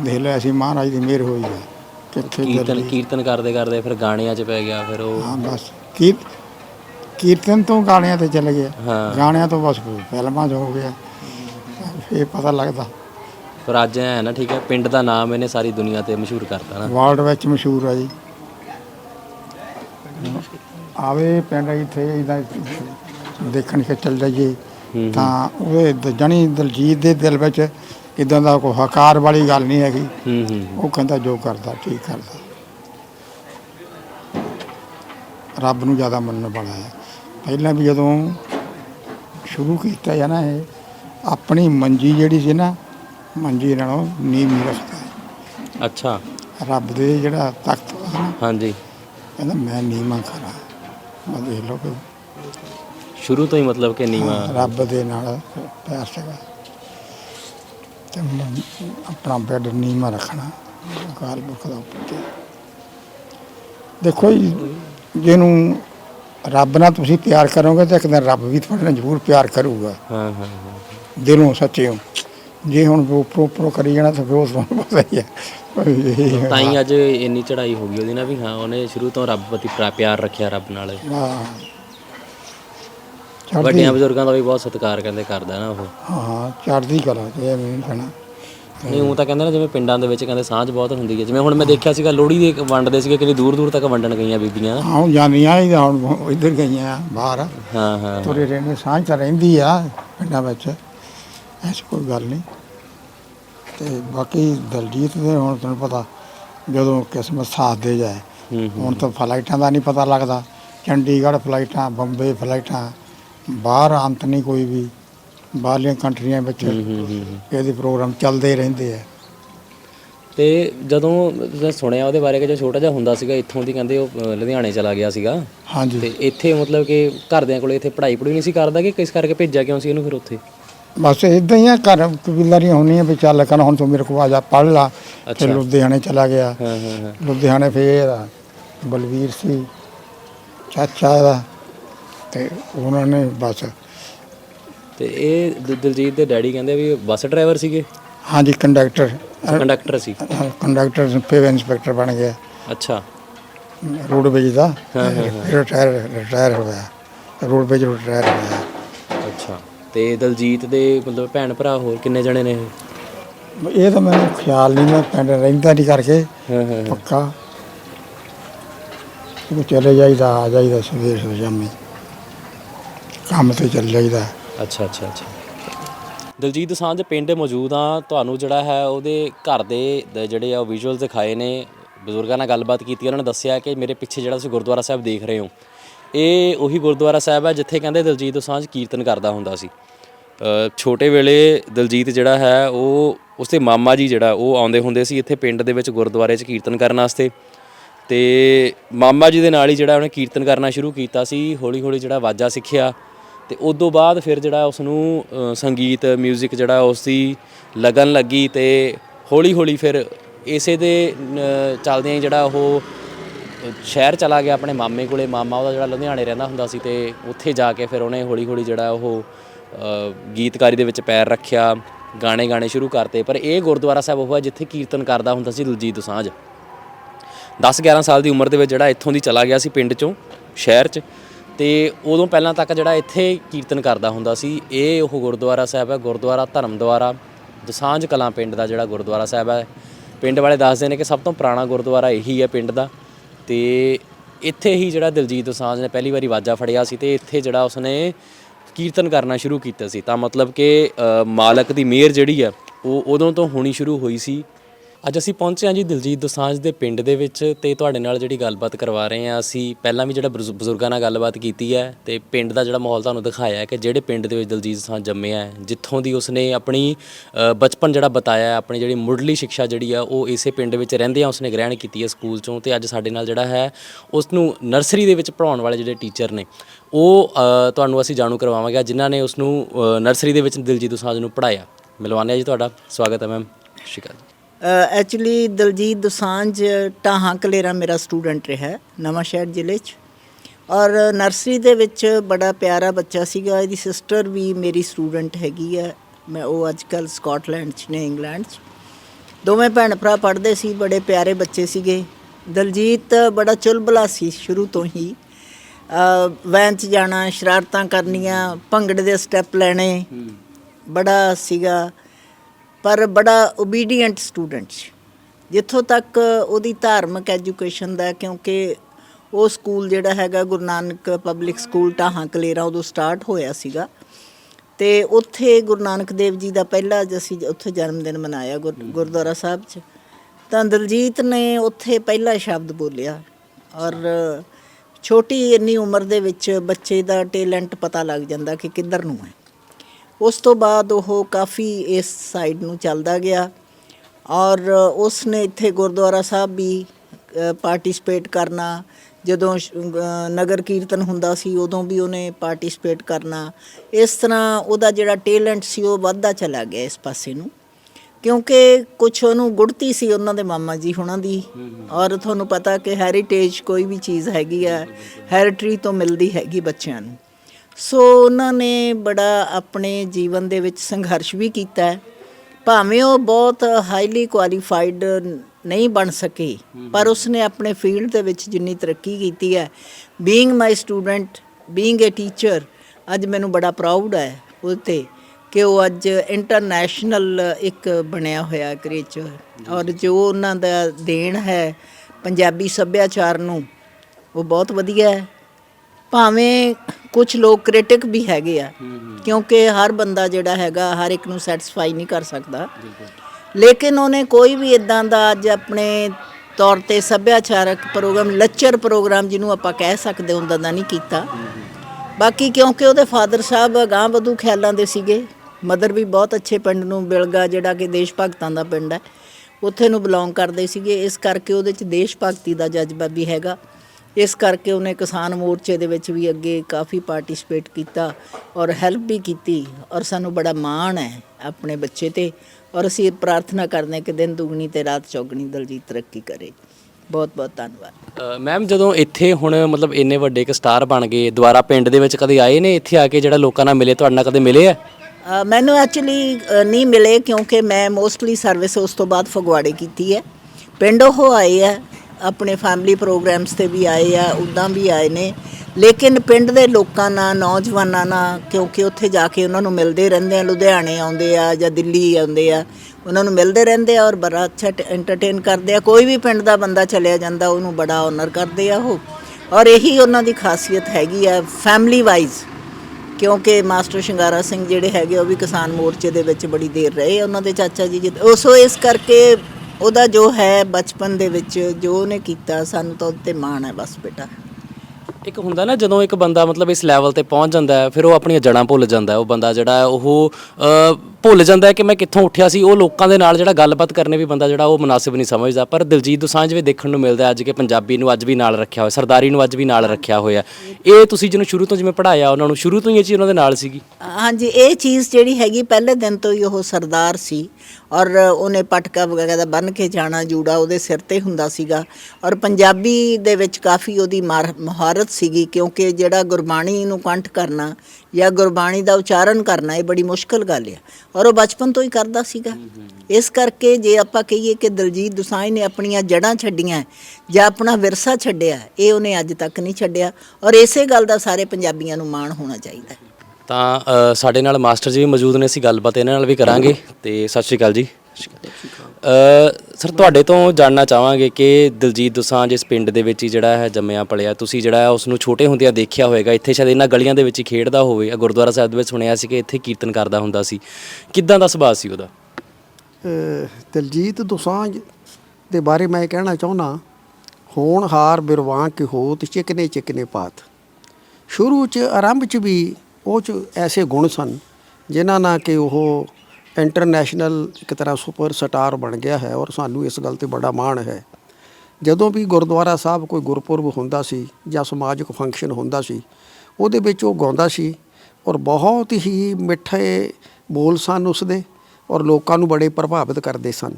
ਦੇਖ ਲੈ ਅਸੀਂ ਮਹਾਰਾਜ ਦੀ ਮਿਹਰ ਹੋਈ ਹੈ ਕਿੱਥੇ ਕੀਰਤਨ ਚੱਲੀ ਕੀਰਤਨ ਕਰਦੇ ਕਰਦੇ ਫਿਰ ਗਾਣਿਆਂ 'ਚ ਪੈ ਗਿਆ ਫਿਰ ਉਹ ਹਾਂ ਬਸ। ਕੀ ਕੀਰਤਨ ਤੋਂ ਗਾਣਿਆਂ ਤੇ ਚੱਲ ਗਿਆ। ਹਾਂ। ਗਾਣਿਆਂ ਤੋਂ ਬਸ ਫਿਲਮਾਂ 'ਚ ਹੋ ਗਿਆ। ਫੇਰ ਪਤਾ ਲੱਗਦਾ। ਪਰ ਅੱਜ ਐ ਨਾ ਠੀਕ ਹੈ ਪਿੰਡ ਦਾ ਨਾਮ ਇਹਨੇ ਸਾਰੀ ਦੁਨੀਆ ਤੇ ਮਸ਼ਹੂਰ ਕਰਤਾ ਨਾ। ਵਰਲਡ ਵਿੱਚ ਮਸ਼ਹੂਰ ਆ ਜੀ। ਆਵੇ ਪਿੰਡ ਇੱਥੇ ਇਹਦਾ ਦੇਖਣ ਕੇ ਚੱਲ ਜਾਈਏ। ਤਾਂ ਉਹਦੇ ਦ- ਜਾਣੀ ਦਲਜੀਤ ਦੇ ਦਿਲ ਵਿੱਚ ਇਦਾਂ ਦਾ ਕੋਈ ਹਕਾਰ ਵਾਲੀ ਗੱਲ ਨਹੀਂ ਹੈਗੀ। ਹੂੰ ਹੂੰ ਉਹ ਕਹਿੰਦਾ ਜੋ ਕਰਦਾ ਠੀਕ ਕਰਦਾ। ਰੱਬ ਨੂੰ ਜ਼ਿਆਦਾ ਮੰਨਣ ਵਾਲਾ ਹੈ। ਪਹਿਲਾਂ ਵੀ ਜਦੋਂ ਸ਼ੁਰੂ ਕੀਤਾ ਹੈ ਨਾ ਇਹ ਆਪਣੀ ਮੰਜੀ ਜਿਹੜੀ ਸੀ ਨਾ ਮੰਜੀ ਨਾਲੋਂ ਨੀਵੀਂ ਰੱਖਦਾ ਹੈ। ਅੱਛਾ। ਰੱਬ ਦੇ ਜਿਹੜਾ ਤਖਤ ਵਾ ਨਾ ਹਾਂਜੀ। ਕਹਿੰਦਾ ਮੈਂ ਨੀਵਾਂ ਖੜਾ ਮੈਂ ਦੇਖ ਲਓ ਕਿ ਸ਼ੁਰੂ ਤੋਂ ਹੀ ਮਤਲਬ ਕਿ ਨੀਵਾ ਰੱਬ ਦੇ ਨਾਲ ਪਿਆਰ ਸੀਗਾ। ਤੇ ਮੈਂ ਆਪਣਾ ਬੈੱਡ ਨੀਵਾਂ ਰੱਖਣਾ ਅਕਾਲ ਪੁਰਖ ਦਾ ਉੱਪਰ ਤੇ। ਦੇਖੋ ਜੀ ਜਿਹਨੂੰ ਰੱਬ ਨਾਲ ਤੁਸੀਂ ਪਿਆਰ ਕਰੋਗੇ ਤਾਂ ਇੱਕ ਦਿਨ ਰੱਬ ਵੀ ਤੁਹਾਡੇ ਨਾਲ ਜ਼ਰੂਰ ਪਿਆਰ ਕਰੂਗਾ। ਹਾਂ ਹਾਂ ਹਾਂ ਦਿਲੋਂ ਸੱਚਿਓ ਜੇ ਹੁਣ ਉੱਪਰੋਂ ਉੱਪਰੋਂ ਕਰੀ ਜਾਣਾ ਤਾਂ ਫਿਰ ਉਸ ਨੂੰ ਪਤਾ ਹੀ ਹੈ ਇਹ ਤਾਂ ਹੀ ਅੱਜ ਇੰਨੀ ਚੜ੍ਹਾਈ ਹੋ ਗਈ ਉਹਦੀ ਨਾ ਵੀ ਹਾਂ ਉਹਨੇ ਸ਼ੁਰੂ ਤੋਂ ਰੱਬ ਪ੍ਰਤੀ ਪਿਆ- ਪਿਆਰ ਰੱਖਿਆ ਰੱਬ ਨਾਲ। ਚੜ੍ਹਦੀ ਵੱਡਿਆਂ ਬਜ਼ੁਰਗਾਂ ਦਾ ਵੀ ਬਹੁਤ ਸਤਿਕਾਰ ਕਹਿੰਦੇ ਕਰਦਾ ਨਾ ਉਹ। ਹਾਂ ਚੜ੍ਹਦੀ ਕਲਾ ਤੇ ਇਹ ਨਹੀਂ ਕਹਿਣਾ ਨਹੀਂ ਉਹ ਤਾਂ ਕਹਿੰਦੇ ਨਾ ਜਿਵੇਂ ਪਿੰਡਾਂ ਦੇ ਵਿੱਚ ਕਹਿੰਦੇ ਸਾਂਝ ਬਹੁਤ ਹੁੰਦੀ ਹੈ। ਜਿਵੇਂ ਹੁਣ ਮੈਂ ਦੇਖਿਆ ਸੀਗਾ ਲੋਹੜੀ ਦੇ ਵੰਡਦੇ ਸੀਗੇ ਕਿੰਨੀ ਦੂਰ ਦੂਰ ਤੱਕ ਵੰਡਣ ਗਈਆਂ ਬੀਬੀਆਂ। ਹਾਂ ਜਾਂਦੀਆਂ ਹੁਣ ਇੱਧਰ ਗਈਆਂ ਬਾਹਰ। ਹਾਂ ਹਾਂ। ਤੁਰੇ ਰਹਿੰਦੇ ਸਾਂਝ ਤਾਂ ਰਹਿੰਦੀ ਆ ਪਿੰਡਾਂ ਵਿੱਚ। ਐਸੀ ਕੋਈ ਗੱਲ ਨਹੀਂ। ਤੇ ਬਾਕੀ ਦਲਜੀਤ ਦੇ ਹੁਣ ਤੁਹਾਨੂੰ ਪਤਾ ਜਦੋਂ ਕਿਸਮਤ ਸਾਥ ਦੇ ਜਾਏ ਹੂੰ ਹੂੰ। ਹੁਣ ਤਾਂ ਫਲਾਈਟਾਂ ਦਾ ਨਹੀਂ ਪਤਾ ਲੱਗਦਾ। ਚੰਡੀਗੜ੍ਹ ਫਲਾਈਟਾਂ ਬੰਬੇ ਫਲਾਈਟਾਂ ਬਾਹਰ ਅੰਤ ਨਹੀਂ ਕੋਈ ਵੀ ਬਾਹਰਲੀਆਂ ਕੰਟਰੀਆਂ ਵਿੱਚ ਇਹਦੇ ਪ੍ਰੋਗਰਾਮ ਚੱਲਦੇ ਰਹਿੰਦੇ ਆ। ਤੇ ਜਦੋਂ ਮੈਂ ਸੁਣਿਆ ਉਹਦੇ ਬਾਰੇ ਕਿ ਜੋ ਛੋਟਾ ਜਿਹਾ ਹੁੰਦਾ ਸੀਗਾ ਇੱਥੋਂ ਦੀ ਕਹਿੰਦੇ ਉਹ ਲੁਧਿਆਣੇ ਚਲਾ ਗਿਆ ਸੀਗਾ। ਹਾਂਜੀ। ਤੇ ਇੱਥੇ ਮਤਲਬ ਕਿ ਘਰਦਿਆਂ ਕੋਲੇ ਇੱਥੇ ਪੜ੍ਹਾਈ ਪੜ੍ਹੀ ਨਹੀਂ ਸੀ ਕਰਦਾ ਕਿ ਕਿਸ ਕਰਕੇ ਭੇਜਿਆ ਕਿਉਂ ਸੀ ਇਹਨੂੰ ਫਿਰ ਉੱਥੇ? ਬਸ ਇਦਾਂ ਹੀ ਆ ਘਰ ਕਬੀਲਦਾਰੀਆਂ ਹੁੰਦੀਆਂ ਵੀ ਚੱਲ ਕਰ ਹੁਣ ਤੂੰ ਮੇਰੇ ਕੋਲ ਆ ਜਾ ਪੜ੍ਹ ਲਾ। ਤੇ। ਲੁਧਿਆਣੇ ਚਲਾ ਗਿਆ। ਹਾਂ ਹਾਂ। ਲੁਧਿਆਣੇ ਫੇਰ ਬਲਵੀਰ ਸੀ ਚਾਚਾ ਦਾ। ਤੇ ਉਹਨਾਂ ਨੇ ਬਸ ਤੇ ਇਹ ਦ- ਦਲਜੀਤ ਦੇ ਡੈਡੀ ਕਹਿੰਦੇ ਵੀ ਬੱਸ ਡਰਾਈਵਰ ਸੀਗੇ? ਹਾਂਜੀ ਕੰਡਕਟਰ। ਕੰਡਕਟਰ ਸੀ। ਕੰਡਕਟਰ ਫਿਰ ਇੰਸਪੈਕਟਰ ਬਣ ਗਿਆ। ਅੱਛਾ। ਰੋਡਵੇਜ ਦਾ। ਹਾਂ, ਹਾਂ, ਫਿਰ ਰਿਟਾਇਰ ਰਿਟਾਇਰ ਹੋਇਆ ਰੋਡਵੇਜ ਰਿਟਾਇਰ ਹੋਇਆ ਅੱਛਾ। ਤੇ ਦਲਜੀਤ ਦੇ ਮਤਲਬ ਭੈਣ ਭਰਾ ਹੋਰ ਕਿੰਨੇ ਜਣੇ ਨੇ ਇਹ? ਇਹ ਤਾਂ ਮੈਨੂੰ ਖਿਆਲ ਨਹੀਂ ਮੈਂ ਪਿੰਡ ਰਹਿੰਦਾ ਨਹੀਂ ਕਰਕੇ। ਹਾਂ ਹਾਂ ਪੱਕਾ। ਉਹ ਚਲੇ ਜਾਈਦਾ ਆ ਜਾਈਦਾ ਸਵੇਰ ਸਵੇਰ ਸ਼ਾਮੀ ਕੰਮ ਤੇ ਚੱਲ ਜਾਈਦਾ। ਅੱਛਾ ਅੱਛਾ ਅੱਛਾ। ਦਲਜੀਤ ਦੋਸਾਂਝ ਪਿੰਡ ਮੌਜੂਦ ਆ। ਤੁਹਾਨੂੰ ਜਿਹੜਾ ਹੈ ਉਹਦੇ ਘਰ ਦੇ ਦ- ਜਿਹੜੇ ਆ ਵਿਜ਼ੂਅਲ ਦਿਖਾਏ ਨੇ। ਬਜ਼ੁਰਗਾਂ ਨਾਲ ਗੱਲਬਾਤ ਕੀਤੀ ਉਹਨਾਂ ਨੇ ਦੱਸਿਆ ਕਿ ਮੇਰੇ ਪਿੱਛੇ ਜਿਹੜਾ ਤੁਸੀਂ ਗੁਰਦੁਆਰਾ ਸਾਹਿਬ ਦੇਖ ਰਹੇ ਹੋ ਇਹ ਉਹੀ ਗੁਰਦੁਆਰਾ ਸਾਹਿਬ ਹੈ ਜਿੱਥੇ ਕਹਿੰਦੇ ਦਲਜੀਤ ਦੋਸਾਂਝ ਕੀਰਤਨ ਕਰਦਾ ਹੁੰਦਾ ਸੀ। ਅ, ਛੋਟੇ ਵੇਲੇ ਦਲਜੀਤ ਜਿਹੜਾ ਹੈ ਉਹ ਉਸਦੇ ਮਾਮਾ ਜੀ ਜਿਹੜਾ ਉਹ ਆਉਂਦੇ ਹੁੰਦੇ ਸੀ ਇੱਥੇ ਪਿੰਡ ਦੇ ਵਿੱਚ ਗੁਰਦੁਆਰੇ 'ਚ ਕੀਰਤਨ ਕਰਨ ਵਾਸਤੇ। ਤੇ ਮਾਮਾ ਜੀ ਦੇ ਨਾਲ ਹੀ ਜਿਹੜਾ ਉਹਨੇ ਕੀਰਤਨ ਕਰਨਾ ਸ਼ੁਰੂ ਕੀਤਾ ਸੀ। ਹੌਲੀ ਹੌਲੀ ਜਿਹੜਾ ਵਾਜਾ ਸਿੱਖਿਆ। ਤੇ ਉਸ ਤੋਂ ਬਾਅਦ ਫਿਰ ਜਿਹੜਾ ਉਸ ਨੂੰ ਸੰਗੀਤ 뮤직 ਜਿਹੜਾ ਉਸ ਦੀ ਲਗਨ ਲੱਗੀ ਤੇ ਹੌਲੀ ਹੌਲੀ ਫਿਰ ਇਸੇ ਦੇ ਅ, ਚੱਲਦਿਆਂ ਹੀ ਜਿਹੜਾ ਉਹ ਸ਼ਹਿਰ ਚਲਾ ਗਿਆ ਆਪਣੇ ਮਾਮੇ ਕੋਲੇ। ਮਾਮਾ ਉਹਦਾ ਜਿਹੜਾ ਲੁਧਿਆਣੇ ਰਹਿੰਦਾ ਹੁੰਦਾ ਸੀ ਤੇ ਉੱਥੇ ਜਾ ਕੇ ਫਿਰ ਉਹਨੇ ਹੌਲੀ ਹੌਲੀ ਜਿਹੜਾ ਉਹ ਗੀਤਕਾਰੀ ਦੇ ਵਿੱਚ ਪੈਰ ਰੱਖਿਆ ਗਾਣੇ ਗਾਣੇ ਸ਼ੁਰੂ ਕਰਤੇ। ਪਰ ਇਹ ਗੁਰਦੁਆਰਾ ਸਾਹਿਬ ਉਹ ਹੈ ਜਿੱਥੇ ਕੀਰਤਨ ਕਰਦਾ ਹੁੰਦਾ ਸੀ ਦਲਜੀਤ ਦੋਸਾਂਝ। 10 11 ਸਾਲ ਦੀ ਉਮਰ ਦੇ ਵਿੱਚ ਜਿਹੜਾ ਇੱਥੋਂ ਦੀ ਚਲਾ ਗਿਆ ਸੀ ਪਿੰਡ ਚੋਂ ਸ਼ਹਿਰ 'ਚ। ਤੇ ਉਦੋਂ ਪਹਿਲਾਂ ਤੱਕ ਜਿਹੜਾ ਇੱਥੇ ਕੀਰਤਨ ਕਰਦਾ ਹੁੰਦਾ ਸੀ, ਇਹ ਉਹ ਗੁਰਦੁਆਰਾ ਸਾਹਿਬ ਹੈ, ਗੁਰਦੁਆਰਾ ਧਰਮ ਦੁਆਰਾ, ਦਸਾਂਝ ਕਲਾਂ ਪਿੰਡ ਦਾ ਜਿਹੜਾ ਗੁਰਦੁਆਰਾ ਸਾਹਿਬ ਹੈ। ਪਿੰਡ ਵਾਲੇ ਦੱਸਦੇ ਨੇ ਕਿ ਸਭ ਤੋਂ ਪੁਰਾਣਾ ਗੁਰਦੁਆਰਾ ਇਹੀ ਹੈ ਪਿੰਡ ਦਾ। ਤੇ ਇੱਥੇ ਹੀ ਜਿਹੜਾ ਦਿਲਜੀਤ ਦਸਾਂਝ ਨੇ ਪਹਿਲੀ ਵਾਰੀ ਵਾਜਾ ਫੜਿਆ ਸੀ ਤੇ ਇੱਥੇ ਜਿਹੜਾ ਉਸਨੇ ਕੀਰਤਨ ਕਰਨਾ ਸ਼ੁਰੂ ਕੀਤਾ ਸੀ। ਤਾਂ ਮਤਲਬ ਕਿ ਮਾਲਕ ਦੀ ਮਿਹਰ ਜਿਹੜੀ ਆ ਉਹ ਉਦੋਂ ਤੋਂ ਹੋਣੀ ਸ਼ੁਰੂ ਹੋਈ ਸੀ। ਅੱਜ ਅਸੀਂ ਪਹੁੰਚੇ ਹਾਂ ਜੀ ਦਿਲਜੀਤ ਦੋਸਾਂਝ ਦੇ ਪਿੰਡ ਦੇ ਵਿੱਚ ਤੇ ਤੁਹਾਡੇ ਨਾਲ ਜਿਹੜੀ ਗੱਲਬਾਤ ਕਰਵਾ ਰਹੇ ਹਾਂ ਅਸੀਂ। ਪਹਿਲਾਂ ਵੀ ਜਿਹੜਾ ਬਜ਼ੁ- ਬਜ਼ੁਰਗਾਂ ਨਾਲ ਗੱਲਬਾਤ ਕੀਤੀ ਹੈ ਤੇ ਪਿੰਡ ਦਾ ਜਿਹੜਾ ਮਾਹੌਲ ਤੁਹਾਨੂੰ ਦਿਖਾਇਆ ਹੈ ਕਿ ਜਿਹੜੇ ਪਿੰਡ ਦੇ ਵਿੱਚ ਦਿਲਜੀਤ ਦੋਸਾਂਝ ਜੰਮਿਆ ਹੈ ਜਿੱਥੋਂ ਦੀ ਉਸਨੇ ਆਪਣੀ ਅ, ਬਚਪਨ ਜਿਹੜਾ ਬਤਾਇਆ ਹੈ, ਆਪਣੀ ਜਿਹੜੀ ਮੁੱਢਲੀ ਸਿੱਖਿਆ ਜਿਹੜੀ ਆ ਉਹ ਇਸੇ ਪਿੰਡ ਵਿੱਚ ਰਹਿੰਦੇ ਰਹਿੰਦਿਆਂ ਉਸਨੇ ਗ੍ਰਹਿਣ ਕੀਤੀ ਹੈ ਸਕੂਲ ਚੋਂ ਤੇ ਅੱਜ ਸਾਡੇ ਨਾਲ ਜਿਹੜਾ ਹੈ ਉਸ ਨੂੰ ਨਰਸਰੀ ਦੇ ਵਿੱਚ ਪੜਾਉਣ ਵਾਲੇ ਜਿਹੜੇ ਟੀਚਰ ਨੇ ਉਹ ਅ, ਤੁਹਾਨੂੰ ਅਸੀਂ ਜਾਣੂ ਕਰਵਾਵਾਂਗੇ। ਜਿਨ੍ਹਾਂ ਨੇ ਉਸ ਨੂੰ ਨਰਸਰੀ ਦੇ ਵਿੱਚ ਦਿਲਜੀਤ ਦੋਸਾਂਝ ਨੂੰ ਪੜਾਇਆ ਮਿਲਵਾਉਂਦੇ ਹਾਂ ਜੀ ਤੁਹਾਡਾ। ਸਵਾਗਤ ਹੈ ਮੈਮ। ਸਤਿ ਸ਼੍ਰੀ ਅਕਾਲ ਐਕਚੁਅਲੀ ਦਲਜੀਤ ਦੋਸਾਂਝ ਟਾਹਾਂ ਕਲੇਰਾ ਮੇਰਾ ਸਟੂਡੈਂਟ ਰਿਹਾ ਨਵਾਂ ਸ਼ਹਿਰ ਜ਼ਿਲ੍ਹੇ 'ਚ। ਔਰ ਨਰਸਰੀ ਦੇ ਵਿੱਚ ਬੜਾ ਪਿਆਰਾ ਬੱਚਾ ਸੀਗਾ ਇਹਦੀ ਸਿਸਟਰ ਵੀ ਮੇਰੀ ਸਟੂਡੈਂਟ ਹੈਗੀ ਹੈ। ਮੈਂ ਉਹ ਅੱਜ ਕੱਲ ਸਕਾਟਲੈਂਡ 'ਚ ਨੇ ਇੰਗਲੈਂਡ 'ਚ। ਦੋਵੇਂ ਭੈਣ ਭਰਾ ਪੜ੍ਹਦੇ ਸੀ ਬੜੇ ਪਿਆਰੇ ਬੱਚੇ ਸੀਗੇ। ਦਲਜੀਤ ਬੜਾ ਚੁਲਬਲਾ ਸੀ ਸ਼ੁਰੂ ਤੋਂ ਹੀ। ਵੈਨ 'ਚ ਜਾਣਾ ਸ਼ਰਾਰਤਾਂ ਕਰਨੀਆਂ ਭੰਗੜੇ ਦੇ ਸਟੈਪ ਲੈਣੇ। ਬੜਾ ਸੀਗਾ। ਪਰ ਬੜਾ ਓਬੀਡੀਐਂਟ ਸਟੂਡੈਂਟ ਸੀ। ਜਿੱਥੋਂ ਤੱਕ ਉਹਦੀ ਧਾਰਮਿਕ ਐਜੂਕੇਸ਼ਨ ਦਾ ਕਿਉਂਕਿ ਉਹ ਸਕੂਲ ਜਿਹੜਾ ਹੈਗਾ ਗੁਰੂ ਨਾਨਕ ਪਬਲਿਕ ਸਕੂਲ ਢਾਹਾਂ ਕਲੇਰਾ ਉਦੋਂ ਸਟਾਰਟ ਹੋਇਆ ਸੀਗਾ। ਤੇ ਉੱਥੇ ਗੁਰੂ ਨਾਨਕ ਦੇਵ ਜੀ ਦਾ ਪਹਿਲਾ ਅਸੀਂ ਉੱਥੇ ਜਨਮ ਦਿਨ ਮਨਾਇਆ ਗੁਰ- ਗੁਰਦੁਆਰਾ ਸਾਹਿਬ 'ਚ। ਤਾਂ ਦਲਜੀਤ ਨੇ ਉੱਥੇ ਪਹਿਲਾ ਸ਼ਬਦ ਬੋਲਿਆ ਔਰ ਛੋਟੀ ਇੰਨੀ ਉਮਰ ਦੇ ਵਿੱਚ ਬੱਚੇ ਦਾ ਟੈਲੈਂਟ ਪਤਾ ਲੱਗ ਜਾਂਦਾ ਕਿ ਕਿੱਧਰ ਨੂੰ ਹੈ। ਉਸ ਤੋਂ ਬਾਅਦ ਉਹ ਕਾਫੀ ਇਸ ਸਾਈਡ ਨੂੰ ਚੱਲਦਾ ਗਿਆ ਔਰ ਉਸ ਨੇ ਇੱਥੇ ਗੁਰਦੁਆਰਾ ਸਾਹਿਬ ਵੀ ਪਾਰਟਿਸਿਪੇਟ ਕਰਨਾ। ਜਦੋਂ ਨਗਰ ਕੀਰਤਨ ਹੁੰਦਾ ਸੀ, ਉਦੋਂ ਵੀ ਉਹਨੇ ਪਾਰਟਿਸਿਪੇਟ ਕਰਨਾ। ਇਸ ਤਰ੍ਹਾਂ ਉਹਦਾ ਜਿਹੜਾ ਟੈਲੈਂਟ ਸੀ, ਉਹ ਵੱਧਦਾ ਚਲਾ ਗਿਆ ਇਸ ਪਾਸੇ ਨੂੰ। ਕਿਉਂਕਿ ਕੁਝ ਉਹਨੂੰ ਗੁੜਤੀ ਸੀ ਉਹਨਾਂ ਦੇ ਮਾਮਾ ਜੀ ਹੁਣਾਂ ਦੀ। ਔਰ ਤੁਹਾਨੂੰ ਪਤਾ ਕਿ ਹੈਰੀਟੇਜ ਕੋਈ ਵੀ ਚੀਜ਼ ਹੈਗੀ ਆ ਹੈਰੀਟਰੀ ਤੋਂ ਮਿਲਦੀ ਹੈਗੀ ਬੱਚਿਆਂ ਨੂੰ। ਸੋ ਉਹਨਾਂ ਨੇ ਬੜਾ ਆਪਣੇ ਜੀਵਨ ਦੇ ਵਿੱਚ ਸੰਘਰਸ਼ ਵੀ ਕੀਤਾ ਹੈ। ਭਾਵੇਂ ਉਹ ਬਹੁਤ ਹਾਈਲੀ ਕੁਆਲੀਫਾਈਡ ਨਹੀਂ ਬਣ ਸਕੇ, ਪਰ ਉਸਨੇ ਆਪਣੇ ਫੀਲਡ ਦੇ ਵਿੱਚ ਜਿੰਨੀ ਤਰੱਕੀ ਕੀਤੀ ਹੈ। Being my student being a teacher ਅੱਜ ਮੈਨੂੰ ਬੜਾ ਪ੍ਰਾਊਡ ਹੈ ਉਹ 'ਤੇ ਕਿ ਉਹ ਅੱਜ ਇੰਟਰਨੈਸ਼ਨਲ ਇੱਕ ਬਣਿਆ ਹੋਇਆ ਕ੍ਰੀਏਚਰ ਔਰ ਜੋ ਉਹਨਾਂ ਦਾ ਦੇਣ ਹੈ ਪੰਜਾਬੀ ਸੱਭਿਆਚਾਰ ਨੂੰ, ਉਹ ਬਹੁਤ ਵਧੀਆ ਹੈ। ਭਾਵੇਂ ਕੁਝ ਲੋਕ ਕ੍ਰਿਟਿਕ ਵੀ ਹੈਗੇ ਆ ਕਿਉਂਕਿ ਹਰ ਬੰਦਾ ਜਿਹੜਾ ਹੈਗਾ ਹਰ ਇੱਕ ਨੂੰ ਸੈਟੀਸਫਾਈ ਨਹੀਂ ਕਰ ਸਕਦਾ। ਲੇਕਿਨ ਉਹਨੇ ਕੋਈ ਵੀ ਇਦਾਂ ਦਾ ਅੱਜ ਆਪਣੇ ਤੌਰ ਤੇ ਸੱਭਿਆਚਾਰਕ ਪ੍ਰੋਗਰਾਮ ਲੱਚਰ ਪ੍ਰੋਗਰਾਮ ਜਿਹਨੂੰ ਆਪਾਂ ਕਹਿ ਸਕਦੇ ਹੁੰਦਾ ਦਾ ਨਹੀਂ ਕੀਤਾ। ਬਾਕੀ ਕਿਉਂਕਿ ਉਹਦੇ ਫਾਦਰ ਸਾਹਿਬ ਗਾਂ ਵਧੂ ਖਿਆਲਾਂ ਦੇ ਸੀਗੇ ਮਦਰ ਵੀ ਬਹੁਤ ਅੱਛੇ ਪਿੰਡ ਨੂੰ ਬਿਲਗਾ ਜਿਹੜਾ ਕਿ ਦੇਸ਼ ਭਗਤਾਂ ਦਾ ਪਿੰਡ ਹੈ ਉੱਥੇ ਨੂੰ ਬਿਲੋਂਗ ਕਰਦੇ ਸੀਗੇ। ਇਸ ਕਰਕੇ ਉਹਦੇ ਚ ਦੇਸ਼ ਭਗਤੀ ਦਾ ਜਜ਼ਬਾ ਵੀ ਹੈਗਾ। ਇਸ ਕਰਕੇ ਉਹਨੇ ਕਿਸਾਨ ਮੋਰਚੇ ਦੇ ਵਿੱਚ ਵੀ ਅੱਗੇ ਕਾਫੀ ਪਾਰਟਿਸਿਪੇਟ ਕੀਤਾ ਔਰ ਹੈਲਪ ਵੀ ਕੀਤੀ ਔਰ ਸਾਨੂੰ ਬੜਾ ਮਾਣ ਹੈ ਆਪਣੇ ਬੱਚੇ ਤੇ ਔਰ ਅਸੀਂ ਪ੍ਰਾਰਥਨਾ ਕਰਦੇ ਕਿ ਦਿਨ ਦੁਗਣੀ ਤੇ ਰਾਤ ਚੌਗਣੀ ਦਲਜੀਤ ਤਰੱਕੀ ਕਰੇ। ਬਹੁਤ ਬਹੁਤ ਧੰਨਵਾਦ। ਮੈਮ ਜਦੋਂ ਇੱਥੇ ਹੁਣ ਮਤਲਬ ਇੰਨੇ ਵੱਡੇ ਇੱਕ ਸਟਾਰ ਬਣ ਗਏ ਦੁਬਾਰਾ ਪਿੰਡ ਦੇ ਵਿੱਚ ਕਦੇ ਆਏ ਨੇ ਇੱਥੇ ਆ ਕੇ ਜਿਹੜਾ ਲੋਕਾਂ ਨਾਲ ਮਿਲੇ ਤੁਹਾਡੇ ਨਾਲ ਕਦੇ ਮਿਲੇ ਆ? ਮੈਨੂੰ ਐਕਚੁਅਲੀ ਨਹੀਂ ਮਿਲੇ ਕਿਉਂਕਿ ਮੈਂ ਮੋਸਟਲੀ ਸਰਵਿਸ ਉਸ ਤੋਂ ਬਾਅਦ ਫਗਵਾੜੇ ਕੀਤੀ ਹੈ। ਪਿੰਡ ਉਹ ਆਏ ਆ ਆਪਣੇ ਫੈਮਿਲੀ ਪ੍ਰੋਗਰਾਮਸ ਤੇ ਵੀ ਆਏ ਆ ਉਦਾਂ ਵੀ ਆਏ ਨੇ। ਲੇਕਿਨ ਪਿੰਡ ਦੇ ਲੋਕਾਂ ਨਾਲ, ਨੌਜਵਾਨਾਂ ਨਾਲ, ਕਿਉਂਕਿ ਉੱਥੇ ਜਾ ਕੇ ਉਹਨਾਂ ਨੂੰ ਮਿਲਦੇ ਰਹਿੰਦੇ ਆ, ਲੁਧਿਆਣੇ ਆਉਂਦੇ ਆ ਜਾਂ ਦਿੱਲੀ ਆਉਂਦੇ ਆ, ਉਹਨਾਂ ਨੂੰ ਮਿਲਦੇ ਰਹਿੰਦੇ ਆ ਔਰ ਬੜਾ ਅੱਛਾ ਐਂਟਰਟੇਨ ਕਰਦੇ ਆ। ਕੋਈ ਵੀ ਪਿੰਡ ਦਾ ਬੰਦਾ ਚਲਿਆ ਜਾਂਦਾ, ਉਹਨੂੰ ਬੜਾ ਆਨਰ ਕਰਦੇ ਆ ਉਹ। ਔਰ ਇਹੀ ਉਹਨਾਂ ਦੀ ਖਾਸੀਅਤ ਹੈਗੀ ਆ ਫੈਮਿਲੀ ਵਾਈਜ਼ ਕਿਉਂਕਿ ਮਾਸਟਰ ਸ਼ਿੰਗਾਰਾ ਸਿੰਘ ਜਿਹੜੇ ਹੈਗੇ, ਉਹ ਵੀ ਕਿਸਾਨ ਮੋਰਚੇ ਦੇ ਵਿੱਚ ਬੜੀ ਦੇਰ ਰਹੇ ਉਹਨਾਂ ਦੇ ਚਾਚਾ ਜੀ ਜਿ- ਉਹ ਸੋ ਇਸ ਕਰਕੇ ਉਹਦਾ ਜੋ ਹੈ ਬਚਪਨ ਦੇ ਵਿੱਚ ਜੋ ਉਹਨੇ ਕੀਤਾ ਸਾਨੂੰ ਤਾਂ ਉਹਦੇ ਮਾਣ ਹੈ ਬਸ ਬੇਟਾ। ਇੱਕ ਹੁੰਦਾ ਨਾ ਜਦੋਂ ਇੱਕ ਬੰਦਾ ਮਤਲਬ ਇਸ ਲੈਵਲ ਤੇ ਪਹੁੰਚ ਜਾਂਦਾ ਹੈ ਫਿਰ ਉਹ ਆਪਣੀਆਂ ਜੜਾਂ ਭੁੱਲ ਜਾਂਦਾ ਹੈ। ਉਹ ਬੰਦਾ ਜਿਹੜਾ ਹੈ ਉਹ ਅ, ਭੁੱਲ ਜਾਂਦਾ ਹੈ ਕਿ ਮੈਂ ਕਿੱਥੋਂ ਉੱਠਿਆ ਸੀ। ਉਹ ਲੋਕਾਂ ਦੇ ਨਾਲ ਜਿਹੜਾ ਗੱਲਬਾਤ ਕਰਨੇ ਵੀ ਬੰਦਾ ਜਿਹੜਾ ਉਹ ਮੁਨਾਸਿਬ ਨਹੀਂ ਸਮਝਦਾ। ਪਰ ਦਿਲਜੀਤ ਦੋਸਾਂਝ ਵੀ ਦੇਖਣ ਨੂੰ ਮਿਲਦਾ ਅੱਜ ਕਿ ਪੰਜਾਬੀ ਨੂੰ ਅੱਜ ਵੀ ਨਾਲ ਰੱਖਿਆ ਹੋਇਆ, ਸਰਦਾਰੀ ਨੂੰ ਅੱਜ ਵੀ ਨਾਲ ਰੱਖਿਆ ਹੋਇਆ। ਇਹ ਤੁਸੀਂ ਜਿਹਨੂੰ ਸ਼ੁਰੂ ਤੋਂ ਜਿਵੇਂ ਪੜਾਇਆ ਉਹਨਾਂ ਨੂੰ ਸ਼ੁਰੂ ਤੋਂ ਹੀ ਇਹ ਚੀਜ਼ ਉਹਨਾਂ ਦੇ ਨਾਲ ਸੀਗੀ? ਹਾਂਜੀ, ਇਹ ਚੀਜ਼ ਜਿਹੜੀ ਹੈਗੀ, ਪਹਿਲੇ ਦਿਨ ਤੋਂ ਹੀ ਉਹ ਸਰਦਾਰ ਸੀ। ਔਰ ਉਹਨੇ ਪਟਕਾ ਵਗੈਰਾ ਬੰਨ ਕੇ ਜਾਣਾ, ਜੂੜਾ ਉਹਦੇ ਸਿਰ ਤੇ ਹੁੰਦਾ ਸੀਗਾ। ਔਰ ਪੰਜਾਬੀ ਦੇ ਵਿੱਚ ਕਾਫੀ ਉਹਦੀ ਮਾਰ- ਮਹਾਰਤ ਸੀਗੀ, ਕਿਉਂਕਿ ਜਿਹੜਾ ਗੁਰਬਾਣੀ ਨੂੰ ਕੰਠ ਕਰਨਾ ਜਾਂ ਗੁਰਬਾਣੀ ਦਾ ਉਚਾਰਨ ਕਰਨਾ, ਇਹ ਬੜੀ ਮੁਸ਼ਕਲ ਗੱਲ ਆ। ਔਰ ਉਹ ਬਚਪਨ ਤੋਂ ਹੀ ਕਰਦਾ ਸੀਗਾ। ਇਸ ਕਰਕੇ ਜੇ ਆਪਾਂ ਕਹੀਏ ਕਿ ਦਲਜੀਤ ਦੋਸਾਂਝ ਨੇ ਆਪਣੀਆਂ ਜੜਾਂ ਛੱਡੀਆਂ, ਜਾਂ ਆਪਣਾ ਵਿਰਸਾ ਛੱਡਿਆ, ਇਹ ਉਹਨੇ ਅੱਜ ਤੱਕ ਨਹੀਂ ਛੱਡਿਆ। ਔਰ ਇਸੇ ਗੱਲ ਦਾ ਸਾਰੇ ਪੰਜਾਬੀਆਂ ਨੂੰ ਮਾਣ ਹੋਣਾ ਚਾਹੀਦਾ ਤਾਂ ਸਾਡੇ ਨਾਲ ਮਾਸਟਰ ਜੀ ਵੀ ਮੌਜੂਦ ਨੇ, ਅਸੀਂ ਗੱਲਬਾਤ ਇਹਨਾਂ ਨਾਲ ਵੀ ਕਰਾਂਗੇ। ਤੇ ਸਤਿ ਸ਼੍ਰੀ ਅਕਾਲ ਜੀ। ਸਰ, ਤੁਹਾਡੇ ਤੋਂ ਜਾਣਨਾ ਚਾਹਾਂਗੇ ਕਿ ਦਿਲਜੀਤ ਦੋਸਾਂਝ ਇਸ ਪਿੰਡ ਦੇ ਵਿੱਚ ਹੀ ਜਿਹੜਾ ਹੈ ਜੰਮਿਆ ਪਲਿਆ। ਤੁਸੀਂ ਜਿਹੜਾ ਹੈ ਉਸ ਨੂੰ ਛੋਟੇ ਹੁੰਦਿਆਂ ਦੇਖਿਆ ਹੋਵੇਗਾ। ਇੱਥੇ ਸ਼ਾਇਦ ਇਹਨਾਂ ਗਲੀਆਂ ਦੇ ਵਿੱਚ ਹੀ ਖੇਡਦਾ ਹੋਵੇ। ਗੁਰਦੁਆਰਾ ਸਾਹਿਬ ਦੇ ਵਿੱਚ ਸੁਣਿਆ ਸੀ ਕਿ ਇੱਥੇ ਕੀਰਤਨ ਕਰਦਾ ਹੁੰਦਾ ਸੀ। ਕਿੱਦਾਂ ਦਾ ਸੁਭਾਅ ਸੀ ਉਹਦਾ? ਦਿਲਜੀਤ ਦੋਸਾਂਝ ਦੇ ਬਾਰੇ ਮੈਂ ਕਹਿਣਾ ਚਾਹੁੰਦਾ ਹੋਣਹਾਰ ਬਿਰਵਾਂ ਕੀ ਹੋਤ ਚਿਕਨੇ ਚਿਕਨੇ ਪਾਤ। ਸ਼ੁਰੂ ਚ, ਆਰੰਭ ਚ ਵੀ ਉਹ ਚ ਐਸੇ ਗੁਣ ਸਨ, ਜਿਨ੍ਹਾਂ ਨਾਲ ਕਿ ਉਹ ਇੰਟਰਨੈਸ਼ਨਲ ਇੱਕ ਤਰ੍ਹਾਂ ਸੁਪਰ ਸਟਾਰ ਬਣ ਗਿਆ ਹੈ ਔਰ ਸਾਨੂੰ ਇਸ ਗੱਲ ਤੇ ਬੜਾ ਮਾਣ ਹੈ। ਜਦੋਂ ਵੀ ਗੁਰਦੁਆਰਾ ਸਾਹਿਬ ਕੋਈ ਗੁਰਪੁਰਬ ਹੁੰਦਾ ਸੀ ਜਾਂ ਸਮਾਜਿਕ ਫੰਕਸ਼ਨ ਹੁੰਦਾ ਸੀ, ਉਹਦੇ ਵਿੱਚ ਉਹ ਗਾਉਂਦਾ ਸੀ ਔਰ ਬਹੁਤ ਹੀ ਮਿੱਠੇ ਬੋਲ ਸਨ ਉਸਦੇ ਔਰ ਲੋਕਾਂ ਨੂੰ ਬੜੇ ਪ੍ਰਭਾਵਿਤ ਕਰਦੇ ਸਨ।